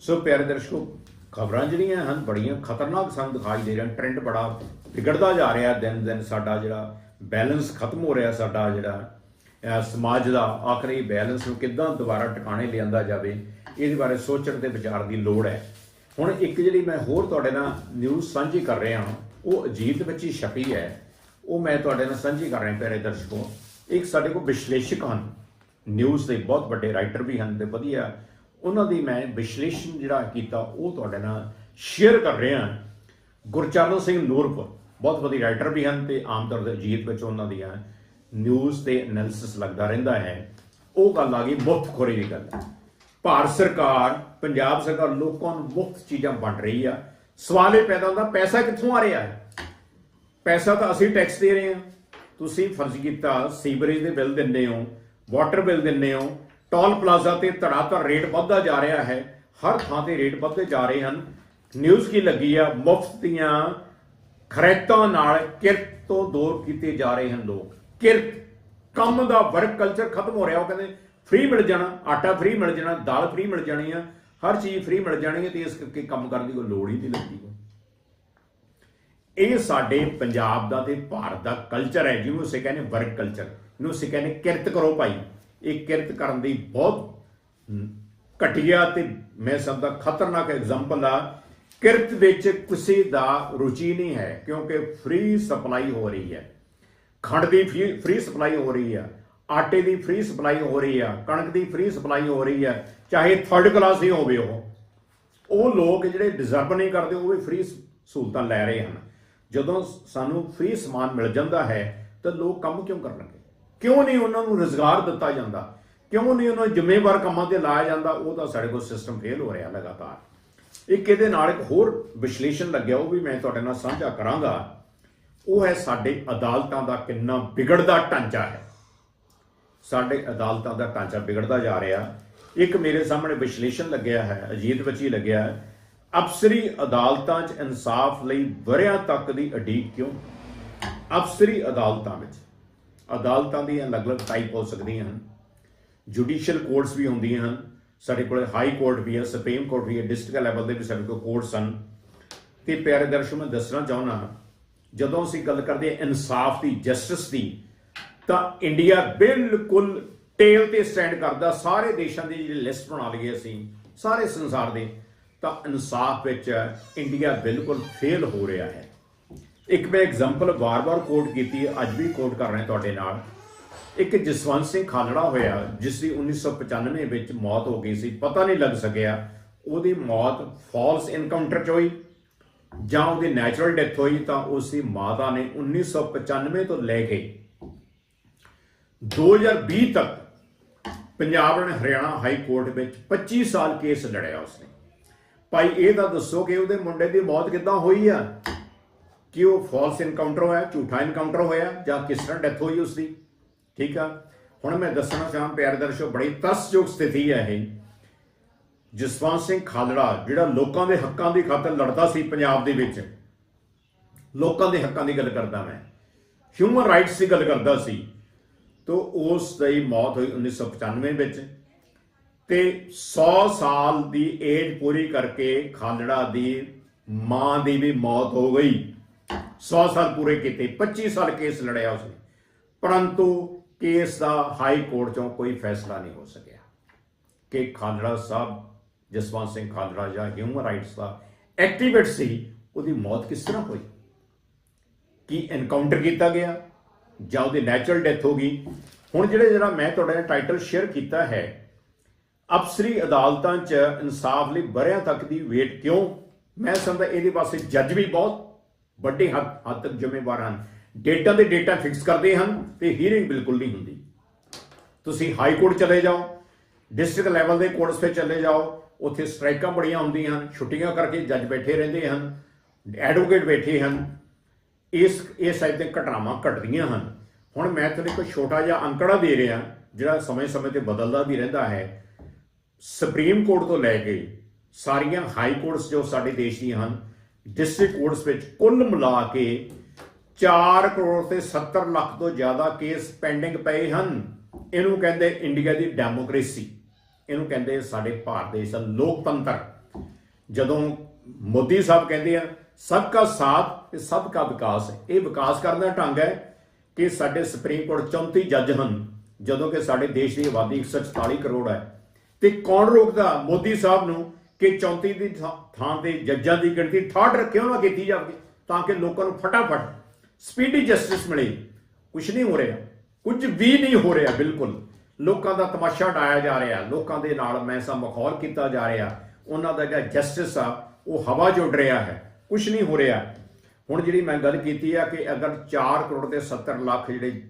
ਸੋ ਪਿਆਰੇ ਦਰਸ਼ਕੋ, ਖਬਰਾਂ ਜਿਹੜੀਆਂ ਹਨ, ਬੜੀਆਂ ਖਤਰਨਾਕ ਸਾਨੂੰ ਦਿਖਾਈ ਦੇ ਰਹੀਆਂ ਟ੍ਰੈਂਡ ਬੜਾ ਵਿਗੜਦਾ ਜਾ ਰਿਹਾ ਦਿਨ ਦਿਨ ਸਾਡਾ ਜਿਹੜਾ ਬੈਲੈਂਸ ਖਤਮ ਹੋ ਰਿਹਾ ਸਾਡਾ ਜਿਹੜਾ ਸਮਾਜ ਦਾ ਆਖਰੀ ਬੈਲੈਂਸ ਨੂੰ ਕਿੱਦਾਂ ਦੁਬਾਰਾ ਟਿਕਾਣੇ ਲਿਆਂਦਾ ਜਾਵੇ ਇਹਦੇ ਬਾਰੇ ਸੋਚਣ ਤੇ ਵਿਚਾਰ ਦੀ ਲੋੜ ਹੈ। ਹੁਣ ਇੱਕ ਜਿਹੜੀ ਮੈਂ ਹੋਰ ਤੁਹਾਡੇ ਨਾਲ ਨਿਊਜ਼ ਸਾਂਝੀ ਕਰ ਰਿਹਾ ਹਾਂ, ਉਹ ਅਜੀਤ ਵਿੱਚ ਹੀ ਛਪੀ ਹੈ। ਉਹ ਮੈਂ ਤੁਹਾਡੇ ਨਾਲ ਸਾਂਝੀ ਕਰ ਰਿਹਾ ਪਿਆਰੇ ਦਰਸ਼ਕੋ। ਇੱਕ ਸਾਡੇ ਕੋਲ ਵਿਸ਼ਲੇਸ਼ਕ ਹਨ ਨਿਊਜ਼ ਦੇ ਬਹੁਤ ਵੱਡੇ ਰਾਈਟਰ ਵੀ ਹਨ ਤੇ ਵਧੀਆ। ਉਹਨਾਂ ਦੀ ਮੈਂ ਵਿਸ਼ਲੇਸ਼ਣ ਜਿਹੜਾ ਕੀਤਾ, ਉਹ ਤੁਹਾਡੇ ਨਾਲ ਸ਼ੇਅਰ ਕਰ ਰਿਹਾ ਗੁਰਚਰਨ ਸਿੰਘ ਨੂਰਪੁਰ, ਬਹੁਤ ਵਧੀਆ ਰਾਈਟਰ ਵੀ ਹਨ ਤੇ ਆਮ ਤੌਰ ਤੇ ਅਜੀਤ ਵਿੱਚ ਉਹਨਾਂ ਦੀਆਂ ਨਿਊਜ਼ ਤੇ ਐਨਾਲਿਸਿਸ ਲੱਗਦਾ ਰਹਿੰਦਾ ਹੈ। ਉਹ ਗੱਲ ਆ ਗਈ ਮੁਫਤਖੋਰੀ ਦੀ ਗੱਲ। ਭਾਰਤ ਸਰਕਾਰ, ਪੰਜਾਬ ਸਰਕਾਰ ਲੋਕਾਂ ਨੂੰ ਮੁਫਤ ਚੀਜ਼ਾਂ ਵੰਡ ਰਹੀ ਆ। ਸਵਾਲ ਇਹ ਪੈਦਾ ਹੁੰਦਾ, ਪੈਸਾ ਕਿੱਥੋਂ ਆ ਰਿਹਾ ਹੈ? ਪੈਸਾ ਤਾਂ ਅਸੀਂ ਟੈਕਸ ਦੇ ਰਹੇ ਹਾਂ। ਤੁਸੀਂ ਫਰਜ਼ ਕੀਤਾ, ਸੀਵਰੇਜ ਦੇ ਬਿੱਲ ਦਿੰਦੇ ਹੋ ਵਾਟਰ ਬਿੱਲ ਦਿੰਦੇ ਹੋ, ਟੋਲ ਪਲਾਜ਼ਾ ਤੇ ਧੜਾਧੜ ਰੇਟ ਵੱਧਦਾ ਜਾ ਰਿਹਾ ਹੈ, ਹਰ ਥਾਂ ਤੇ ਰੇਟ ਵੱਧਦੇ ਜਾ ਰਹੇ ਹਨ। ਨਿਊਜ਼ ਕੀ ਲੱਗੀ ਆ? ਮੁਫਤ ਦੀਆਂ ਖਰੇਤਾਂ ਨਾਲ ਕਿਰਤ ਤੋਂ ਦੂਰ ਕੀਤੇ ਜਾ ਰਹੇ ਹਨ ਲੋਕ। ਕਿਰਤ, ਕੰਮ ਦਾ ਵਰਕ ਕਲਚਰ ਖਤਮ ਹੋ ਰਿਹਾ। ਉਹ ਕਹਿੰਦੇ ਫ੍ਰੀ ਮਿਲ ਜਾਣਾ, ਆਟਾ ਫ੍ਰੀ ਮਿਲ ਜਾਣਾ, ਦਾਲ ਫ੍ਰੀ ਮਿਲ ਜਾਣੀ ਆ, ਹਰ ਚੀਜ਼ ਫ੍ਰੀ ਮਿਲ ਜਾਣੀ ਹੈ ਤੇ ਇਸ ਕਰਕੇ ਕੰਮ ਕਰਨ ਦੀ ਕੋਈ ਲੋੜ ਹੀ ਨਹੀਂ ਲੱਗਦੀ। ਇਹ ਸਾਡੇ ਪੰਜਾਬ ਦਾ ਤੇ ਭਾਰਤ ਦਾ ਕਲਚਰ ਹੈ ਜਿਹਨੂੰ ਅਸੀਂ ਕਹਿੰਦੇ ਵਰਕ ਕਲਚਰ ਇਹਨੂੰ ਅਸੀਂ ਕਹਿੰਦੇ ਕਿਰਤ ਕਰੋ ਭਾਈ। ਇਹ ਕਿਰਤ ਕਰਨ ਦੀ ਬਹੁਤ ਘਟੀਆ ਤੇ ਮੈਂ ਸਮਝਦਾ ਖਤਰਨਾਕ ਐਗਜ਼ਾਮਪਲ ਆ। ਕਿਰਤ ਵਿੱਚ ਕਿਸੇ ਦਾ ਰੁਚੀ ਨਹੀਂ ਹੈ, ਕਿਉਂਕਿ ਫ੍ਰੀ ਸਪਲਾਈ ਹੋ ਰਹੀ ਹੈ। ਖੰਡ ਦੀ ਫ੍ਰੀ ਸਪਲਾਈ ਹੋ ਰਹੀ ਆ। ਆਟੇ ਦੀ ਫ੍ਰੀ ਸਪਲਾਈ ਹੋ ਰਹੀ ਆ, ਕਣਕ ਦੀ ਫ੍ਰੀ ਸਪਲਾਈ ਹੋ ਰਹੀ ਆ, ਚਾਹੇ ਥਰਡ ਕਲਾਸ ਹੀ ਹੋਵੇ ਉਹ। ਉਹ ਲੋਕ ਜਿਹੜੇ ਡਿਜ਼ਰਵ ਨਹੀਂ ਕਰਦੇ, ਉਹ ਵੀ ਫ੍ਰੀ ਸਹੂਲਤਾਂ ਲੈ ਰਹੇ ਹਨ। ਜਦੋਂ ਸਾਨੂੰ ਫ੍ਰੀ ਸਮਾਨ ਮਿਲ ਜਾਂਦਾ ਹੈ, ਤਾਂ ਲੋਕ ਕੰਮ ਕਿਉਂ ਕਰਨਗੇ ਕਿਉਂ ਨਹੀਂ ਉਹਨਾਂ ਨੂੰ ਰੋਜ਼ਗਾਰ ਦਿੱਤਾ ਜਾਂਦਾ? ਕਿਉਂ ਨਹੀਂ ਉਹਨਾਂ ਜ਼ਿੰਮੇਵਾਰ ਕੰਮਾਂ ਤੇ ਲਾਇਆ ਜਾਂਦਾ? ਉਹ ਤਾਂ ਸਾਡੇ ਕੋਲ ਸਿਸਟਮ ਫੇਲ ਹੋ ਰਿਹਾ ਲਗਾਤਾਰ। ਇੱਕ ਇਹਦੇ ਨਾਲ ਇੱਕ ਹੋਰ ਵਿਸ਼ਲੇਸ਼ਣ ਲੱਗਿਆ, ਉਹ ਵੀ ਮੈਂ ਤੁਹਾਡੇ ਨਾਲ ਸਾਂਝਾ ਕਰਾਂਗਾ। ਉਹ ਹੈ ਸਾਡੇ ਅਦਾਲਤਾਂ ਦਾ ਕਿੰਨਾ ਵਿਗੜਦਾ ਢਾਂਚਾ ਹੈ। ਸਾਡੇ ਅਦਾਲਤਾਂ ਦਾ ਢਾਂਚਾ ਵਿਗੜਦਾ ਜਾ ਰਿਹਾ। ਇੱਕ ਮੇਰੇ ਸਾਹਮਣੇ ਵਿਸ਼ਲੇਸ਼ਣ ਲੱਗਿਆ ਹੈ, ਅਜੀਤ ਵਿੱਚ ਲੱਗਿਆ ਹੈ, ਅਫਸਰੀ ਅਦਾਲਤਾਂ 'ਚ ਇਨਸਾਫ ਲਈ ਵਰਿਆਂ ਤੱਕ ਦੀ ਅਡੀਕ ਕਿਉਂ? ਅਫਸਰੀ ਅਦਾਲਤਾਂ ਵਿੱਚ। ਅਦਾਲਤਾਂ ਦੀਆਂ ਅਲੱਗ-ਅਲੱਗ ਟਾਈਪ ਹੋ ਸਕਦੀਆਂ ਹਨ। ਜੁਡੀਸ਼ੀਅਲ ਕੋਰਟਸ ਵੀ ਹੁੰਦੀਆਂ ਹਨ। ਸਾਡੇ ਕੋਲ ਹਾਈ ਕੋਰਟ ਵੀ ਹੈ ਸੁਪਰੀਮ ਕੋਰਟ ਵੀ ਹੈ ਡਿਸਟ੍ਰਿਕਟ ਲੈਵਲ ਦੇ ਵੀ ਸਾਡੇ ਕੋਲ ਕੋਰਟਸ ਹਨ। ਤੇ ਪਿਆਰੇ ਦਰਸ਼ਕੋ, ਮੈਂ ਦੱਸਣਾ ਚਾਹੁੰਦਾ ਜਦੋਂ ਅਸੀਂ ਗੱਲ ਕਰਦੇ ਹਾਂ ਇਨਸਾਫ ਦੀ ਜਸਟਿਸ ਦੀ ਤਾਂ ਇੰਡੀਆ ਬਿਲਕੁਲ ਟੇਲ ਤੇ ਸਟੈਂਡ ਕਰਦਾ। ਸਾਰੇ ਦੇਸ਼ਾਂ ਦੀ ਜਿਹੜੀ ਲਿਸਟ ਬਣਾ ਲਈਏ ਅਸੀਂ, ਸਾਰੇ ਸੰਸਾਰ ਦੇ, ਤਾਂ ਇਨਸਾਫ ਵਿੱਚ ਇੰਡੀਆ ਬਿਲਕੁਲ ਫੇਲ ਹੋ ਰਿਹਾ ਹੈ। ਇੱਕ ਮੈਂ ਐਗਜ਼ਾਮਪਲ ਵਾਰ-ਵਾਰ ਕੋਟ ਕੀਤੀ ਹੈ ਅੱਜ ਵੀ ਕੋਟ ਕਰ ਰਿਹਾ ਤੁਹਾਡੇ ਨਾਲ। ਇੱਕ ਜਸਵੰਤ ਸਿੰਘ ਖਾਲੜਾ ਹੋਇਆ, ਜਿਸ ਦੀ 1995 ਵਿੱਚ ਮੌਤ ਹੋ ਗਈ ਸੀ। ਪਤਾ ਨਹੀਂ ਲੱਗ ਸਕਿਆ ਉਹਦੀ ਮੌਤ ਫਾਲਸ ਇਨਕਾਊਂਟਰ ਚ ਹੋਈ ਜਾਂ ਉਹਦੀ ਨੈਚੁਰਲ ਡੈਥ ਹੋਈ ਤਾਂ ਉਸ ਦੀ ਮਾਤਾ ਨੇ 1995 ਤੋਂ ਲੈ ਕੇ 2020 ਤੱਕ ਪੰਜਾਬ ਨੇ ਹਰਿਆਣਾ ਹਾਈ ਕੋਰਟ ਵਿੱਚ 25 ਸਾਲ ਕੇਸ ਲੜਿਆ ਉਸਨੇ। ਭਾਈ, ਇਹ ਤਾਂ ਦੱਸੋ ਕਿ ਉਹਦੇ ਮੁੰਡੇ ਦੀ ਮੌਤ ਕਿੱਦਾਂ ਹੋਈ ਆ? ਕਿ ਉਹ ਫਾਲਸ ਇਨਕਾਊਂਟਰ ਹੋਇਆ, ਝੂਠਾ ਇਨਕਾਊਂਟਰ ਹੋਇਆ ਜਾਂ ਕਿਸ ਤਰ੍ਹਾਂ ਡੈਥ ਹੋਈ ਉਸਦੀ? ਠੀਕ ਆ? ਹੁਣ ਮੈਂ ਦੱਸਣਾ ਚਾਹਾਂ, ਪਿਆਰੇ ਦਰਸ਼ੋ ਬੜੀ ਤਸਯੋਗ ਸਥਿਤੀ ਹੈ ਇਹ। ਜਸਵੰਤ ਸਿੰਘ ਖਾਲੜਾ, ਜਿਹੜਾ ਲੋਕਾਂ ਦੇ ਹੱਕਾਂ ਦੀ ਖਾਤਰ ਲੜਦਾ ਸੀ ਪੰਜਾਬ ਦੇ ਵਿੱਚ, ਲੋਕਾਂ ਦੇ ਹੱਕਾਂ ਦੀ ਗੱਲ ਕਰਦਾ ਮੈਂ। ਹਿਊਮਨ ਰਾਈਟਸ ਦੀ ਗੱਲ ਕਰਦਾ ਸੀ। ਤੋ ਉਸ ਦੀ ਮੌਤ ਹੋਈ 1995 ਵਿੱਚ। ਤੇ 100 ਸਾਲ ਦੀ ਏਜ ਪੂਰੀ ਕਰਕੇ ਖਾਲੜਾ ਦੀ ਮਾਂ ਦੀ ਵੀ ਮੌਤ ਹੋ ਗਈ। 100 ਸਾਲ ਪੂਰੇ ਕੀਤੇ 25 ਸਾਲ ਕੇਸ ਲੜਿਆ ਉਸਨੇ। ਪਰੰਤੂ ਕੇਸ ਦਾ ਹਾਈ ਕੋਰਟ ਚੋਂ ਕੋਈ ਫੈਸਲਾ ਨਹੀਂ ਹੋ ਸਕਿਆ ਕਿ ਖਾਲੜਾ ਸਾਹਿਬ, ਜਸਵੰਤ ਸਿੰਘ ਖਾਲੜਾ ਜਾਂ ਹਿਊਮਨ ਰਾਈਟਸ ਦਾ ਐਕਟੀਵਿਸਟ ਸੀ, ਉਹਦੀ ਮੌਤ ਕਿਸ ਤਰ੍ਹਾਂ ਹੋਈ? ਕੀ ਐਨਕਾਊਂਟਰ ਕੀਤਾ ਗਿਆ? ਜਾਂ ਉਹਦੀ ਨੈਚੁਰਲ ਡੈਥ ਹੋ ਗਈ। ਹੁਣ ਜਿਹੜੇ ਜਿਹੜਾ ਮੈਂ ਤੁਹਾਡੇ ਨਾਲ ਟਾਈਟਲ ਸ਼ੇਅਰ ਕੀਤਾ ਹੈ ਅਫਸਰੀ ਅਦਾਲਤਾਂ 'ਚ ਇਨਸਾਫ ਲਈ ਬਰਿਆਂ ਤੱਕ ਦੀ ਵੇਟ ਕਿਉਂ? ਮੈਂ ਸਮਝਦਾ ਇਹਦੇ ਪਾਸੇ ਜੱਜ ਵੀ ਬਹੁਤ ਵੱਡੇ ਹੱਦ ਹੱਦ ਤੱਕ ਜ਼ਿੰਮੇਵਾਰ ਹਨ। ਡੇਟਾ ਦੇ ਡੇਟਾ ਫਿਕਸ ਕਰਦੇ ਹਨ ਤੇ ਹੀਅਰਿੰਗ ਬਿਲਕੁਲ ਨਹੀਂ ਹੁੰਦੀ। ਤੁਸੀਂ ਹਾਈ ਕੋਰਟ ਚਲੇ ਜਾਓ ਡਿਸਟ੍ਰਿਕਟ ਲੈਵਲ ਦੇ ਕੋਰਟਸ 'ਤੇ ਚਲੇ ਜਾਓ, ਉੱਥੇ ਸਟ੍ਰਾਈਕਾਂ ਬੜੀਆਂ ਹੁੰਦੀਆਂ ਹਨ, ਛੁੱਟੀਆਂ ਕਰਕੇ ਜੱਜ ਬੈਠੇ ਰਹਿੰਦੇ ਹਨ ਐਡਵੋਕੇਟ ਬੈਠੇ ਹਨ ਇਸ ਇਸ ਸਾਈਡ ਤੇ ਘਟਨਾਵਾਂ ਘਟਦੀਆਂ ਹਨ। ਹੁਣ ਮੈਂ ਤੁਹਾਨੂੰ ਇੱਕ ਛੋਟਾ ਜਿਹਾ ਅੰਕੜਾ ਦੇ ਰਿਹਾ, ਜਿਹੜਾ ਸਮੇਂ-ਸਮੇਂ ਤੇ ਬਦਲਦਾ ਵੀ ਰਹਿੰਦਾ ਹੈ। ਸੁਪਰੀਮ ਕੋਰਟ ਤੋਂ ਲੈ ਕੇ ਸਾਰੀਆਂ ਹਾਈ ਕੋਰਟਸ ਜੋ ਸਾਡੇ ਦੇਸ਼ ਦੀਆਂ ਹਨ ਡਿਸਟ੍ਰਿਕਟ ਕੋਰਟਸ ਵਿੱਚ ਕੁੱਲ ਮਿਲਾ ਕੇ 4 ਕਰੋੜ ਤੇ 70 ਲੱਖ ਤੋਂ ਜ਼ਿਆਦਾ ਕੇਸ ਪੈਂਡਿੰਗ ਪਏ ਹਨ। ਇਹਨੂੰ ਕਹਿੰਦੇ ਇੰਡੀਆ ਦੀ ਡੈਮੋਕ੍ਰੇਸੀ ਇਹਨੂੰ ਕਹਿੰਦੇ ਸਾਡੇ ਭਾਰਤ ਦੇਸ਼ ਦਾ ਲੋਕਤੰਤਰ। ਜਦੋਂ ਮੋਦੀ ਸਾਹਿਬ ਕਹਿੰਦੇ ਆ ਸਭ ਕਾ ਸਾਥ ਤੇ ਸਭ ਕਾ ਵਿਕਾਸ। ਹੈ ਇਹ ਵਿਕਾਸ ਕਰਨ ਦਾ ਢੰਗ ਹੈ ਕਿ ਸਾਡੇ ਸੁਪਰੀਮ ਕੋਰਟ 34 ਜੱਜ ਹਨ, ਜਦੋਂ ਕਿ ਸਾਡੇ ਦੇਸ਼ ਦੀ ਆਬਾਦੀ 144 ਕਰੋੜ ਹੈ। ਤੇ ਕੌਣ ਰੋਕਦਾ? ਮੋਦੀ ਸਾਹਿਬ ਨੂੰ ਕਿ 34 ਦੀ ਥਾਂ- ਥਾਂ ਤੇ ਜੱਜਾਂ ਦੀ ਗਿਣਤੀ 68 ਕਿਉਂ ਨਾ ਕੀਤੀ ਜਾਵੇ, ਤਾਂ ਕਿ ਲੋਕਾਂ ਨੂੰ ਫਟਾਫਟ ਸਪੀਡੀ ਜਸਟਿਸ ਮਿਲੇ। ਕੁਝ ਨਹੀਂ ਹੋ ਰਿਹਾ। ਕੁਝ ਵੀ ਨਹੀਂ ਹੋ ਰਿਹਾ, ਬਿਲਕੁਲ। ਲੋਕਾਂ ਦਾ ਤਮਾਸ਼ਾ ਡਾਇਆ ਜਾ ਰਿਹਾ। ਲੋਕਾਂ ਦੇ ਨਾਲ ਮੈਸਾ ਮਖੌਲ ਕੀਤਾ ਜਾ ਰਿਹਾ। ਉਹਨਾਂ ਦਾ ਜਿਹੜਾ ਜਸਟਿਸ ਆ, ਉਹ ਹਵਾ 'ਚ ਉੱਡ ਰਿਹਾ ਹੈ। ਕੁਝ ਨਹੀਂ ਹੋ ਰਿਹਾ। ਹੁਣ ਜਿਹੜੀ ਮੈਂ ਗੱਲ ਕੀਤੀ ਆ ਕਿ ਅਗਰ 4 ਕਰੋੜ ਤੇ 70 ਲੱਖ ਜਿਹੜੇ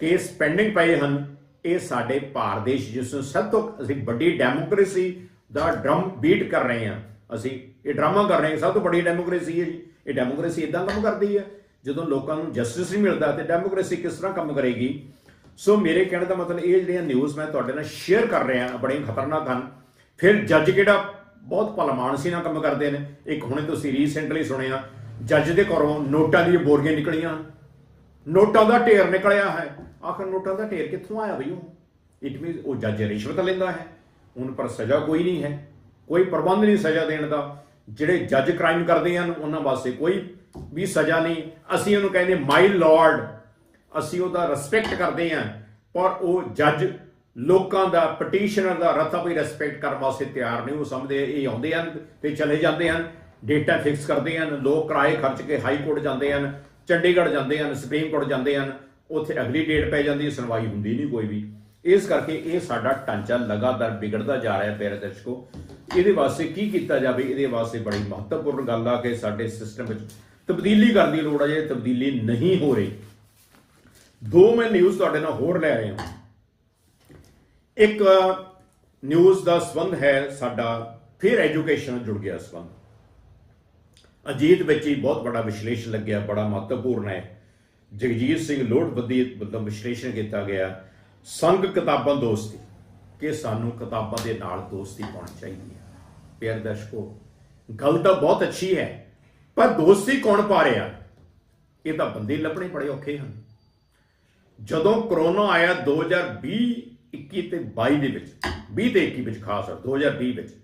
ਕੇਸ ਪੈਂਡਿੰਗ ਪਏ ਹਨ, ਇਹ ਸਾਡੇ ਭਾਰਤ ਦੇਸ਼ ਜਿਸ ਨੂੰ ਸਭ ਤੋਂ ਅਸੀਂ ਵੱਡੀ ਡੈਮੋਕ੍ਰੇਸੀ ਦਾ ਡਰਮ ਬੀਟ ਕਰ ਰਹੇ ਹਾਂ। ਅਸੀਂ ਇਹ ਡਰਾਮਾ ਕਰ ਰਹੇ ਹਾਂ, ਸਭ ਤੋਂ ਵੱਡੀ ਡੈਮੋਕ੍ਰੇਸੀ ਹੈ ਜੀ। ਇਹ ਡੈਮੋਕ੍ਰੇਸੀ ਇਦਾਂ ਕੰਮ ਕਰਦੀ ਹੈ, ਜਦੋਂ ਲੋਕਾਂ ਨੂੰ ਜਸਟਿਸ ਨਹੀਂ ਮਿਲਦਾ ਤੇ ਡੈਮੋਕ੍ਰੇਸੀ ਕਿਸ ਤਰ੍ਹਾਂ ਕੰਮ ਕਰੇਗੀ? ਸੋ ਮੇਰੇ ਕਹਿਣ ਦਾ ਮਤਲਬ ਇਹ ਜਿਹੜੀਆਂ ਨਿਊਜ਼ ਮੈਂ ਤੁਹਾਡੇ ਨਾਲ ਸ਼ੇਅਰ ਕਰ ਰਿਹਾ ਬੜੇ ਖਤਰਨਾਕ ਹਨ। ਫਿਰ ਜੱਜ ਕਿਹੜਾ ਬਹੁਤ ਭਲਮਾਨਸੀ ਨਾਲ ਕੰਮ ਕਰਦੇ ਨੇ। ਇੱਕ ਹੁਣੇ ਤੁਸੀਂ ਰੀਸੈਂਟਲੀ ਸੁਣਿਆ, ਜੱਜ ਦੇ ਘਰੋਂ ਨੋਟਾਂ ਦੀਆਂ ਬੋਰੀਆਂ ਨਿਕਲੀਆਂ। ਨੋਟਾਂ ਦਾ ਢੇਰ ਨਿਕਲਿਆ ਹੈ। ਆਖਰ ਨੋਟਾਂ ਦਾ ਢੇਰ ਕਿੱਥੋਂ ਆਇਆ ਬਈ ਉਹ? ਇਟ ਮੀਨਸ ਉਹ ਜੱਜ ਰਿਸ਼ਵਤ ਲੈਂਦਾ ਹੈ। ਉਹਨਾਂ ਪਰ ਸਜ਼ਾ ਕੋਈ ਨਹੀਂ ਹੈ। ਕੋਈ ਪ੍ਰਬੰਧ ਨਹੀਂ ਸਜ਼ਾ ਦੇਣ ਦਾ। ਜਿਹੜੇ ਜੱਜ ਕ੍ਰਾਈਮ ਕਰਦੇ ਹਨ, ਉਹਨਾਂ ਵਾਸਤੇ ਕੋਈ ਵੀ ਸਜ਼ਾ ਨਹੀਂ। ਅਸੀਂ ਉਹਨੂੰ ਕਹਿੰਦੇ ਮਾਈ ਲਾਰਡ ਅਸੀਂ ਉਹਦਾ ਰਿਸਪੈਕਟ ਕਰਦੇ ਹਾਂ। ਪਰ ਉਹ ਜੱਜ ਲੋਕਾਂ ਦਾ ਪਟੀਸ਼ਨਰ ਦਾ ਰਤਾ ਵੀ ਰਿਸਪੈਕਟ ਕਰਨ ਵਾਸਤੇ ਤਿਆਰ ਨਹੀਂ ਉਹ ਸਮਝਦੇ ਇਹ ਆਉਂਦੇ ਹਨ ਤੇ ਚਲੇ ਜਾਂਦੇ ਹਨ ਡੇਟਾ ਫਿਕਸ ਕਰਦੇ ਹਨ, ਲੋਕ ਕਿਰਾਏ ਖਰਚ ਕੇ ਹਾਈ ਕੋਰਟ ਜਾਂਦੇ ਹਨ, ਚੰਡੀਗੜ੍ਹ ਜਾਂਦੇ ਹਨ, ਸੁਪਰੀਮ ਕੋਰਟ ਜਾਂਦੇ ਹਨ, ਉੱਥੇ ਅਗਲੀ ਡੇਟ ਪੈ ਜਾਂਦੀ ਸੁਣਵਾਈ ਹੁੰਦੀ ਨਹੀਂ ਕੋਈ ਵੀ। ਇਸ ਕਰਕੇ ਇਹ ਸਾਡਾ ਢਾਂਚਾ ਲਗਾਤਾਰ ਵਿਗੜਦਾ ਜਾ ਰਿਹਾ ਹੈ, ਪਿਆਰੇ ਦਰਸ਼ਕੋ। ਇਹਦੇ ਵਾਸਤੇ ਕੀ ਕੀਤਾ ਜਾਵੇ, ਇਹਦੇ ਵਾਸਤੇ ਬੜੀ ਮਹੱਤਵਪੂਰਨ ਗੱਲ ਆ ਕਿ ਸਾਡੇ ਸਿਸਟਮ ਵਿੱਚ ਤਬਦੀਲੀ ਕਰਨ ਦੀ ਲੋੜ ਹੈ ਜੇ ਤਬਦੀਲੀ ਨਹੀਂ ਹੋ ਰਹੀ, ਦੋ ਮੈਂ ਨਿਊਜ਼ ਤੁਹਾਡੇ ਨਾਲ ਹੋਰ ਲੈ ਰਿਹਾ ਹਾਂ। ਇੱਕ ਨਿਊਜ਼ ਦਾ ਸੰਬੰਧ ਹੈ ਸਾਡਾ, ਫਿਰ ਐਜੂਕੇਸ਼ਨ ਨਾਲ ਜੁੜ ਗਿਆ ਸੰਬੰਧ। ਅਜੀਤ ਵਿੱਚ ਹੀ ਬਹੁਤ ਵੱਡਾ ਵਿਸ਼ਲੇਸ਼ਣ ਲੱਗਿਆ, ਬੜਾ ਮਹੱਤਵਪੂਰਨ ਹੈ। ਜਗਜੀਤ ਸਿੰਘ ਲੋੜਵੱਦੀ ਵੱਲੋਂ ਵਿਸ਼ਲੇਸ਼ਣ ਕੀਤਾ ਗਿਆ ਸੰਗ ਕਿਤਾਬਾਂ ਦੋਸਤੀ, ਕਿ ਸਾਨੂੰ ਕਿਤਾਬਾਂ ਦੇ ਨਾਲ ਦੋਸਤੀ ਪਾਉਣੀ ਚਾਹੀਦੀ ਹੈ। ਪਿਆਰੇ ਦਰਸ਼ਕੋ, ਗੱਲ ਤਾਂ ਬਹੁਤ ਅੱਛੀ ਹੈ, ਪਰ ਦੋਸਤੀ ਕੌਣ ਪਾ ਰਿਹਾ? ਇਹ ਤਾਂ ਬੰਦੇ ਲੱਭਣੇ ਬੜੇ ਔਖੇ ਹਨ। ਜਦੋਂ ਕਰੋਨਾ ਆਇਆ 2020 21 ਤੇ 22 ਦੇ ਵਿੱਚ 20 ਤੇ 21 ਵਿੱਚ ਖਾਸ ਤੌਰ 2020 ਵਿੱਚ।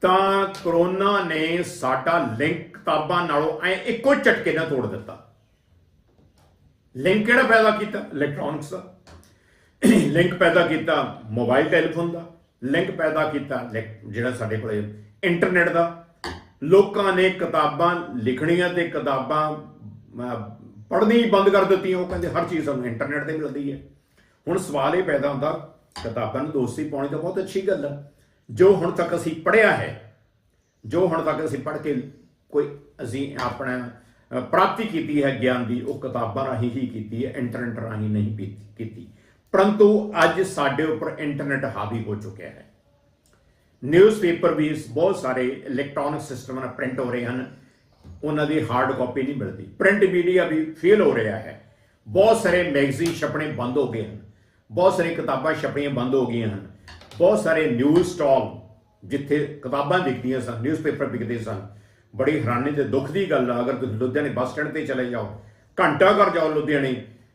ਤਾਂ ਕਰੋਨਾ ਨੇ ਸਾਡਾ ਲਿੰਕ ਕਿਤਾਬਾਂ ਨਾਲੋਂ ਐ ਇੱਕੋ ਝਟਕੇ ਨਾਲ ਤੋੜ ਦਿੱਤਾ। ਲਿੰਕ ਕਿਹੜਾ ਪੈਦਾ ਕੀਤਾ? ਇਲੈਕਟ੍ਰੋਨਿਕਸ ਦਾ। ਲਿੰਕ ਪੈਦਾ ਕੀਤਾ ਮੋਬਾਈਲ ਟੈਲੀਫੋਨ ਦਾ। ਲਿੰਕ ਪੈਦਾ ਕੀਤਾ ਲਿਕ- ਜਿਹੜਾ ਸਾਡੇ ਕੋਲੇ ਇੰਟਰਨੈਟ ਦਾ। ਲੋਕਾਂ ਨੇ ਕਿਤਾਬਾਂ ਲਿਖਣੀਆਂ ਤੇ ਕਿਤਾਬਾਂ ਪੜ੍ਹਨੀ ਬੰਦ ਕਰ ਦਿੱਤੀਆਂ। ਉਹ ਕਹਿੰਦੇ ਹਰ ਚੀਜ਼ ਸਾਨੂੰ ਇੰਟਰਨੈਟ ਤੇ ਮਿਲਦੀ ਹੈ। ਹੁਣ ਸਵਾਲ ਇਹ ਪੈਦਾ ਹੁੰਦਾ, ਕਿਤਾਬਾਂ ਨੂੰ ਦੋਸਤੀ ਪਾਉਣੀ ਤਾਂ ਬਹੁਤ ਅੱਛੀ ਗੱਲ ਹੈ ਜੋ ਹੁਣ ਤੱਕ ਅਸੀਂ ਪੜ੍ਹਿਆ ਹੈ, ਜੋ ਹੁਣ ਤੱਕ ਅਸੀਂ ਪੜ੍ਹ ਕੇ ਕੋਈ ਅਸੀਂ ਆਪਣਾ ਪ੍ਰਾਪਤੀ ਕੀਤੀ ਹੈ ਗਿਆਨ ਦੀ, ਉਹ ਕਿਤਾਬਾਂ ਰਾਹੀਂ ਹੀ ਕੀਤੀ ਹੈ ਇੰਟਰਨੈਟ ਰਾਹੀਂ ਨਹੀਂ ਪੀ- ਕੀਤੀ। ਪਰੰਤੂ ਅੱਜ ਸਾਡੇ ਉੱਪਰ ਇੰਟਰਨੈਟ ਹਾਵੀ ਹੋ ਚੁੱਕਿਆ ਹੈ। ਨਿਊਜ਼ਪੇਪਰ ਵੀ ਬਹੁਤ ਸਾਰੇ ਇਲੈਕਟ੍ਰੋਨਿਕ ਸਿਸਟਮ ਨਾਲ ਪ੍ਰਿੰਟ ਹੋ ਰਹੇ ਹਨ, ਉਹਨਾਂ ਦੀ ਹਾਰਡ ਕਾਪੀ ਨਹੀਂ ਮਿਲਦੀ। ਪ੍ਰਿੰਟ ਮੀਡੀਆ ਵੀ ਫੇਲ ਹੋ ਰਿਹਾ ਹੈ। ਬਹੁਤ ਸਾਰੇ ਮੈਗਜ਼ੀਨ ਛਪਣੇ ਬੰਦ ਹੋ ਗਏ ਹਨ। ਬਹੁਤ ਸਾਰੀ ਕਿਤਾਬਾਂ ਛਪਣੀਆਂ ਬੰਦ ਹੋ ਗਈਆਂ ਹਨ। ਬਹੁਤ ਸਾਰੇ ਨਿਊਜ਼ ਸਟਾਲ ਜਿੱਥੇ ਕਿਤਾਬਾਂ ਵਿਕਦੀਆਂ ਸਨ ਨਿਊਜ਼ਪੇਪਰ ਵਿਕਦੇ ਸਨ, ਬੜੀ ਹੈਰਾਨੀ ਤੇ ਦੁੱਖ ਦੀ ਗੱਲ ਆ, ਅਗਰ ਤੁਸੀਂ ਲੁਧਿਆਣੇ ਬੱਸ ਸਟੈਂਡ ਤੇ ਚਲੇ ਜਾਓ, ਘੰਟਾ ਘਰ ਜਾਓ ਲੁਧਿਆਣੇ,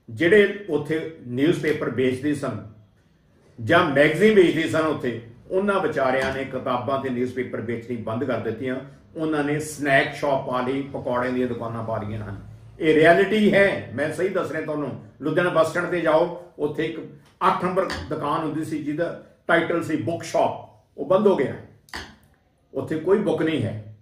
ਜਿਹੜੇ ਉੱਥੇ ਨਿਊਜ਼ਪੇਪਰ ਵੇਚਦੇ ਸਨ ਜਾਂ ਮੈਗਜ਼ੀਨ ਵੇਚਦੇ ਸਨ ਉੱਥੇ, ਉਹਨਾਂ ਵਿਚਾਰਿਆਂ ਨੇ ਕਿਤਾਬਾਂ ਤੇ ਨਿਊਜ਼ਪੇਪਰ ਵੇਚਣੀ ਬੰਦ ਕਰ ਦਿੱਤੀਆਂ। ਉਹਨਾਂ ਨੇ ਸਨੈਕ ਸ਼ਾਪ ਪਾ ਲਈ ਪਕੌੜੇ ਦੀਆਂ ਦੁਕਾਨਾਂ ਪਾ ਲਈਆਂ ਹਨ। ਇਹ ਰਿਐਲਿਟੀ ਹੈ, ਮੈਂ ਸਹੀ ਦੱਸ ਰਿਹਾ ਤੁਹਾਨੂੰ। ਲੁਧਿਆਣਾ ਬੱਸ ਸਟੈਂਡ ਤੇ ਜਾਓ, ਉੱਥੇ ਇੱਕ 8 ਨੰਬਰ ਦੁਕਾਨ ਹੁੰਦੀ ਸੀ, ਜਿਹਦਾ ਟਾਈਟਲ ਸੀ ਬੁੱਕ ਸ਼ਾਪ ਉਹ ਬੰਦ ਹੋ ਗਿਆ। ਉੱਥੇ ਕੋਈ ਬੁੱਕ ਨਹੀਂ ਹੈ।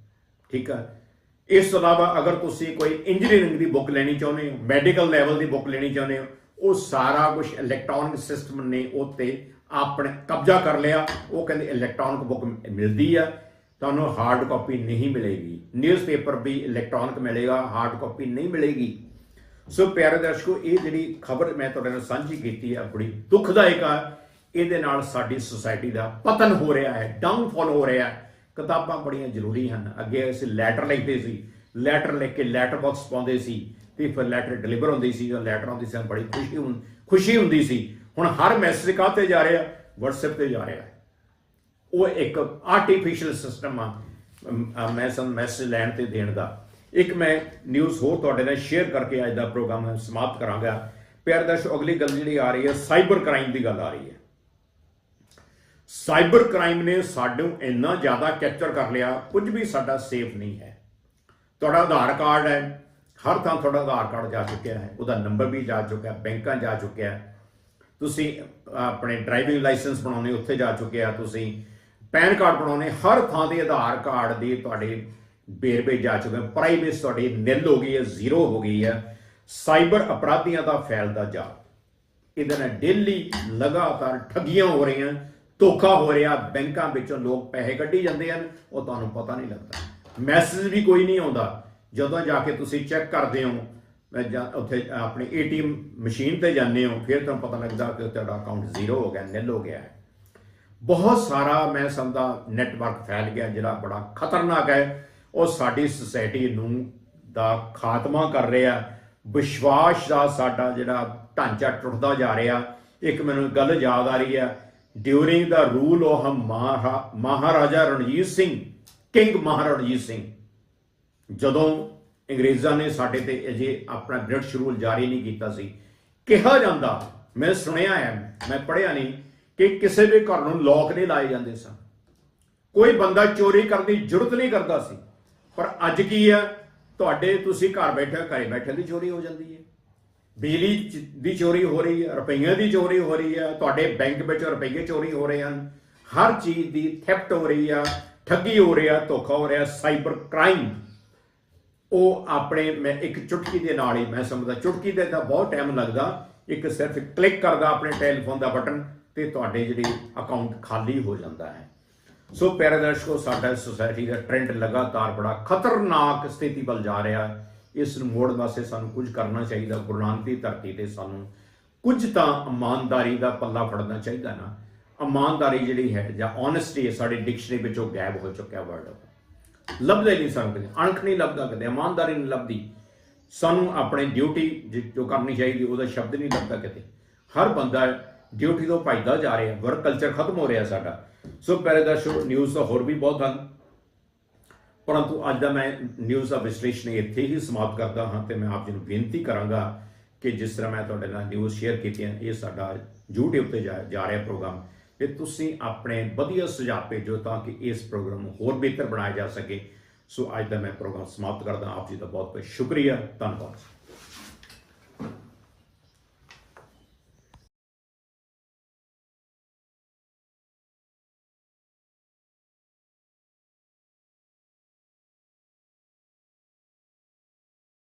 ਠੀਕ ਹੈ ਇਸ ਤੋਂ ਇਲਾਵਾ ਅਗਰ ਤੁਸੀਂ ਕੋਈ ਇੰਜੀਨੀਅਰਿੰਗ ਦੀ ਬੁੱਕ ਲੈਣੀ ਚਾਹੁੰਦੇ ਹੋ ਮੈਡੀਕਲ ਲੈਵਲ ਦੀ ਬੁੱਕ ਲੈਣੀ ਚਾਹੁੰਦੇ ਹੋ, ਉਹ ਸਾਰਾ ਕੁਝ ਇਲੈਕਟ੍ਰੋਨਿਕ ਸਿਸਟਮ ਨੇ ਉੱਤੇ ਆਪਣੇ ਕਬਜ਼ਾ ਕਰ ਲਿਆ। ਉਹ ਕਹਿੰਦੇ ਇਲੈਕਟ੍ਰੋਨਿਕ ਬੁੱਕ ਮਿਲਦੀ ਆ। ਤੁਹਾਨੂੰ ਹਾਰਡ ਕਾਪੀ ਨਹੀਂ ਮਿਲੇਗੀ। ਨਿਊਜ਼ਪੇਪਰ ਵੀ ਇਲੈਕਟ੍ਰੋਨਿਕ ਮਿਲੇਗਾ ਹਾਰਡ ਕਾਪੀ ਨਹੀਂ ਮਿਲੇਗੀ। ਸੋ ਪਿਆਰੇ ਦਰਸ਼ਕੋ, ਇਹ ਜਿਹੜੀ ਖਬਰ ਮੈਂ ਤੁਹਾਡੇ ਨਾਲ ਸਾਂਝੀ ਕੀਤੀ ਹੈ, ਬੜੀ ਦੁਖਦਾਇਕ ਆ। ਇਹਦੇ ਨਾਲ ਸਾਡੀ ਸੁਸਾਇਟੀ ਦਾ ਪਤਨ ਹੋ ਰਿਹਾ ਹੈ ਡਾਊਨਫਾਲ ਹੋ ਰਿਹਾ ਹੈ। ਕਿਤਾਬਾਂ ਬੜੀਆਂ ਜ਼ਰੂਰੀ ਹਨ। ਅੱਗੇ ਅਸੀਂ ਲੈਟਰ ਲਿਖਦੇ ਸੀ। ਲੈਟਰ ਲਿਖ ਕੇ ਲੈਟਰ ਬਾਕਸ ਪਾਉਂਦੇ ਸੀ। ਤੇ ਫਿਰ ਲੈਟਰ ਡਿਲੀਵਰ ਹੁੰਦੀ ਸੀ, ਜਾਂ ਲੈਟਰ ਆਉਂਦੀ ਸੀ ਬੜੀ ਖੁਸ਼ੀ ਹੁੰ, ਖੁਸ਼ੀ ਹੁੰਦੀ ਸੀ। ਹੁਣ ਹਰ ਮੈਸੇਜ ਕਾਹਤੇ ਜਾ ਰਿਹਾ? WhatsApp ਤੇ ਜਾ ਰਿਹਾ ਉਹ ਇੱਕ ਆਰਟੀਫੀਸ਼ੀਅਲ ਸਿਸਟਮ ਆ ਮੈਂ ਸਨ ਮੈਸੇਜ ਲੈਣ ਤੇ ਦੇਣ ਦਾ। ਇੱਕ ਮੈਂ ਨਿਊਜ਼ ਹੋਰ ਤੁਹਾਡੇ ਨਾਲ ਸ਼ੇਅਰ ਕਰਕੇ ਅੱਜ ਦਾ ਪ੍ਰੋਗਰਾਮ ਸਮਾਪਤ ਕਰਾਂਗਾ। ਪਿਆਰ ਦਰਸ਼ਕ, ਅਗਲੀ ਗੱਲ ਜਿਹੜੀ ਆ ਰਹੀ ਹੈ ਸਾਈਬਰ ਕ੍ਰਾਈਮ ਦੀ ਗੱਲ ਆ ਰਹੀ ਹੈ। ਸਾਈਬਰ ਕ੍ਰਾਈਮ ਨੇ ਸਾਨੂੰ ਇੰਨਾ ਜ਼ਿਆਦਾ ਕੈਪਚਰ ਕਰ ਲਿਆ, ਕੁਝ ਵੀ ਸਾਡਾ ਸੇਫ ਨਹੀਂ ਹੈ। ਤੁਹਾਡਾ ਆਧਾਰ ਕਾਰਡ ਹੈ, ਹਰ ਥਾਂ ਤੁਹਾਡਾ ਆਧਾਰ ਕਾਰਡ ਜਾ ਚੁੱਕਿਆ ਹੈ, ਉਹਦਾ ਨੰਬਰ ਵੀ ਜਾ ਚੁੱਕਿਆ, ਬੈਂਕਾਂ ਜਾ ਚੁੱਕਿਆ। ਤੁਸੀਂ ਆਪਣੇ ਡਰਾਈਵਿੰਗ ਲਾਇਸੈਂਸ ਬਣਾਉਣੇ, ਉੱਥੇ ਜਾ ਚੁੱਕਿਆ ਤੁਸੀਂ। ਪੈਨ ਕਾਰਡ ਬਣਾਉਣੇ, ਹਰ ਥਾਂ ਦੇ ਆਧਾਰ ਕਾਰਡ ਦੇ ਤੁਹਾਡੇ ਵੇਰਵੇ ਜਾ ਚੁੱਕੇ ਪ੍ਰਾਈਵੇਸੀ ਤੁਹਾਡੀ ਨਿਲ ਹੋ ਗਈ ਹੈ, ਜ਼ੀਰੋ ਹੋ ਗਈ ਹੈ, ਸਾਈਬਰ ਅਪਰਾਧੀਆਂ ਦਾ ਫੈਲਦਾ ਜਾ ਇਹਦੇ ਨਾਲ ਡੇਲੀ ਲਗਾਤਾਰ ਠੱਗੀਆਂ ਹੋ ਰਹੀਆਂ, ਧੋਖਾ ਹੋ ਰਿਹਾ, ਬੈਂਕਾਂ ਵਿੱਚੋਂ ਲੋਕ ਪੈਸੇ ਕੱਢੀ ਜਾਂਦੇ ਹਨ, ਉਹ ਤੁਹਾਨੂੰ ਪਤਾ ਨਹੀਂ ਲੱਗਦਾ। ਮੈਸੇਜ ਵੀ ਕੋਈ ਨਹੀਂ ਆਉਂਦਾ। ਜਦੋਂ ਜਾ ਕੇ ਤੁਸੀਂ ਚੈੱਕ ਕਰਦੇ ਹੋ ਜਾਂ ਉੱਥੇ ਆਪਣੇ ਏਟੀਐਮ ਮਸ਼ੀਨ ਤੇ ਜਾਂਦੇ ਹੋ, ਫਿਰ ਤੁਹਾਨੂੰ ਪਤਾ ਲੱਗਦਾ ਕਿ ਤੁਹਾਡਾ ਅਕਾਊਂਟ ਜ਼ੀਰੋ ਹੋ ਗਿਆ, ਨਿਲ ਹੋ ਗਿਆ ਹੈ। ਬਹੁਤ ਸਾਰਾ ਮੈਂ ਸਮਝਦਾ ਨੈਟਵਰਕ ਫੈਲ ਗਿਆ, ਜਿਹੜਾ ਬੜਾ ਖਤਰਨਾਕ ਹੈ। ਉਹ ਸਾਡੀ ਸੁਸਾਇਟੀ ਨੂੰ ਦਾ ਖਾਤਮਾ ਕਰ ਰਿਹਾ। ਵਿਸ਼ਵਾਸ ਦਾ ਸਾਡਾ ਜਿਹੜਾ ਢਾਂਚਾ ਟੁੱਟਦਾ ਜਾ ਰਿਹਾ। ਇੱਕ ਮੈਨੂੰ ਗੱਲ ਯਾਦ ਆ ਰਹੀ ਹੈ during the rule of Maharaja Ranjit Singh king Maharaja Ranjit Singh, ਜਦੋਂ ਅੰਗਰੇਜ਼ਾਂ ਨੇ ਸਾਡੇ ਤੇ ਅਜੇ ਆਪਣਾ ਬ੍ਰਿਟਿਸ਼ ਰੂਲ ਜਾਰੀ ਨਹੀਂ ਕੀਤਾ ਸੀ, ਕਿਹਾ ਜਾਂਦਾ, ਮੈਂ ਸੁਣਿਆ ਹੈ, ਮੈਂ ਪੜ੍ਹਿਆ ਨਹੀਂ ਕਿ ਕਿਸੇ ਵੀ ਘਰ ਨੂੰ ਲੋਕ ਨਹੀਂ ਲਾਏ ਜਾਂਦੇ ਸਨ। ਕੋਈ ਬੰਦਾ ਚੋਰੀ ਕਰਨ ਦੀ ਜ਼ਰੂਰਤ ਨਹੀਂ ਕਰਦਾ ਸੀ। ਪਰ ਅੱਜ ਕੀ ਹੈ? ਤੁਹਾਡੇ ਤੁਸੀਂ ਘਰ ਬੈਠੇ, ਘਰੇ ਬੈਠੇ ਦੀ ਚੋਰੀ ਹੋ ਜਾਂਦੀ ਹੈ। ਬਿਜਲੀ ਚ- ਦੀ ਚੋਰੀ ਹੋ ਰਹੀ ਹੈ, ਰੁਪਈਆਂ ਦੀ ਚੋਰੀ ਹੋ ਰਹੀ ਹੈ, ਤੁਹਾਡੇ ਬੈਂਕ ਵਿੱਚ ਰੁਪਈਏ ਚੋਰੀ ਹੋ ਰਹੇ ਹਨ। ਹਰ ਚੀਜ਼ ਦੀ ਥੈਫਟ ਹੋ ਰਹੀ ਆ, ਠੱਗੀ ਹੋ ਰਹੀ ਆ ਧੋਖਾ ਹੋ ਰਿਹਾ ਸਾਈਬਰ ਕ੍ਰਾਈਮ ਉਹ ਆਪਣੇ, ਮੈਂ ਇੱਕ ਚੁਟਕੀ ਦੇ ਨਾਲ ਹੀ, ਮੈਂ ਸਮਝਦਾ, ਚੁਟਕੀ ਦੇ ਤਾਂ ਬਹੁਤ ਟਾਈਮ ਲੱਗਦਾ। ਇੱਕ ਸਿਰਫ ਕਲਿੱਕ ਕਰਦਾ ਆਪਣੇ ਟੈਲੀਫੋਨ ਦਾ ਬਟਨ ਤੇ ਤੁਹਾਡੇ ਜਿਹੜੀ ਅਕਾਊਂਟ ਖਾਲੀ ਹੋ ਜਾਂਦਾ ਹੈ। ਸੋ ਪਿਆਰੇ ਦਰਸ਼ਕੋ, ਸਾਡਾ ਸੁਸਾਇਟੀ ਦਾ ਟ੍ਰੈਂਡ ਲਗਾਤਾਰ ਬੜਾ ਖਤਰਨਾਕ ਸਥਿਤੀ ਵੱਲ ਜਾ ਰਿਹਾ ਹੈ। ਇਸ ਨੂੰ ਮੋੜਨ ਵਾਸਤੇ ਸਾਨੂੰ ਕੁਝ ਕਰਨਾ ਚਾਹੀਦਾ। ਗੁਰੂ ਨਾਨਕ ਦੀ ਧਰਤੀ ਤੇ ਸਾਨੂੰ ਕੁਝ ਤਾਂ ਇਮਾਨਦਾਰੀ ਦਾ ਪੱਲਾ ਫੜਨਾ ਚਾਹੀਦਾ ਨਾ। ਇਮਾਨਦਾਰੀ ਜਿਹੜੀ ਹੈ ਜਾਂ ਓਨੈਸਟੀ ਸਾਡੇ ਸਾਡੀ ਡਿਕਸ਼ਨਰੀ ਵਿੱਚੋਂ ਗਾਇਬ ਹੋ ਚੁੱਕਿਆ ਵਰਡ ਲੱਭਦੇ ਨਹੀਂ ਸਾਨੂੰ ਕਦੇ, ਅਣਖ ਨਹੀਂ ਲੱਭਦਾ ਕਦੇ, ਇਮਾਨਦਾਰੀ ਨਹੀਂ ਲੱਭਦੀ। ਸਾਨੂੰ ਆਪਣੇ ਡਿਊਟੀ ਜੋ ਕਰਨੀ ਚਾਹੀਦੀ, ਉਹਦਾ ਸ਼ਬਦ ਨਹੀਂ ਲੱਭਦਾ ਕਿਤੇ ਹਰ ਬੰਦਾ ਡਿਊਟੀ ਤੋਂ ਭੱਜਦਾ ਜਾ ਰਿਹਾ, ਵਰਕ ਕਲਚਰ ਖਤਮ ਹੋ ਰਿਹਾ ਸਾਡਾ। ਸੋ ਪਿਆਰੇ ਦਰਸ਼ਕੋ ਨਿਊਜ਼ ਤਾਂ ਹੋਰ ਵੀ ਬਹੁਤ ਹਨ। ਪਰੰਤੂ ਅੱਜ ਦਾ ਮੈਂ ਨਿਊਜ਼ ਦਾ ਵਿਸ਼ਲੇਸ਼ਣ ਇੱਥੇ ਹੀ ਸਮਾਪਤ ਕਰਦਾ ਹਾਂ ਤੇ ਮੈਂ ਆਪ ਜੀ ਨੂੰ ਬੇਨਤੀ ਕਰਾਂਗਾ ਕਿ ਜਿਸ ਤਰ੍ਹਾਂ ਮੈਂ ਤੁਹਾਡੇ ਨਾਲ ਨਿਊਜ਼ ਸ਼ੇਅਰ ਕੀਤੀਆਂ ਇਹ ਸਾਡਾ YouTube ਤੇ ਜਾ ਜਾ ਰਿਹਾ ਪ੍ਰੋਗਰਾਮ, ਤੇ ਤੁਸੀਂ ਆਪਣੇ ਵਧੀਆ ਸੁਝਾਅ ਭੇਜੋ ਤਾਂ ਕਿ ਇਸ ਪ੍ਰੋਗਰਾਮ ਨੂੰ ਹੋਰ ਬਿਹਤਰ ਬਣਾਇਆ ਜਾ ਸਕੇ। ਸੋ ਅੱਜ ਦਾ ਮੈਂ ਪ੍ਰੋਗਰਾਮ ਸਮਾਪਤ ਕਰਦਾ ਆਪ ਜੀ ਦਾ ਬਹੁਤ ਬਹੁਤ ਸ਼ੁਕਰੀਆ। ਧੰਨਵਾਦ।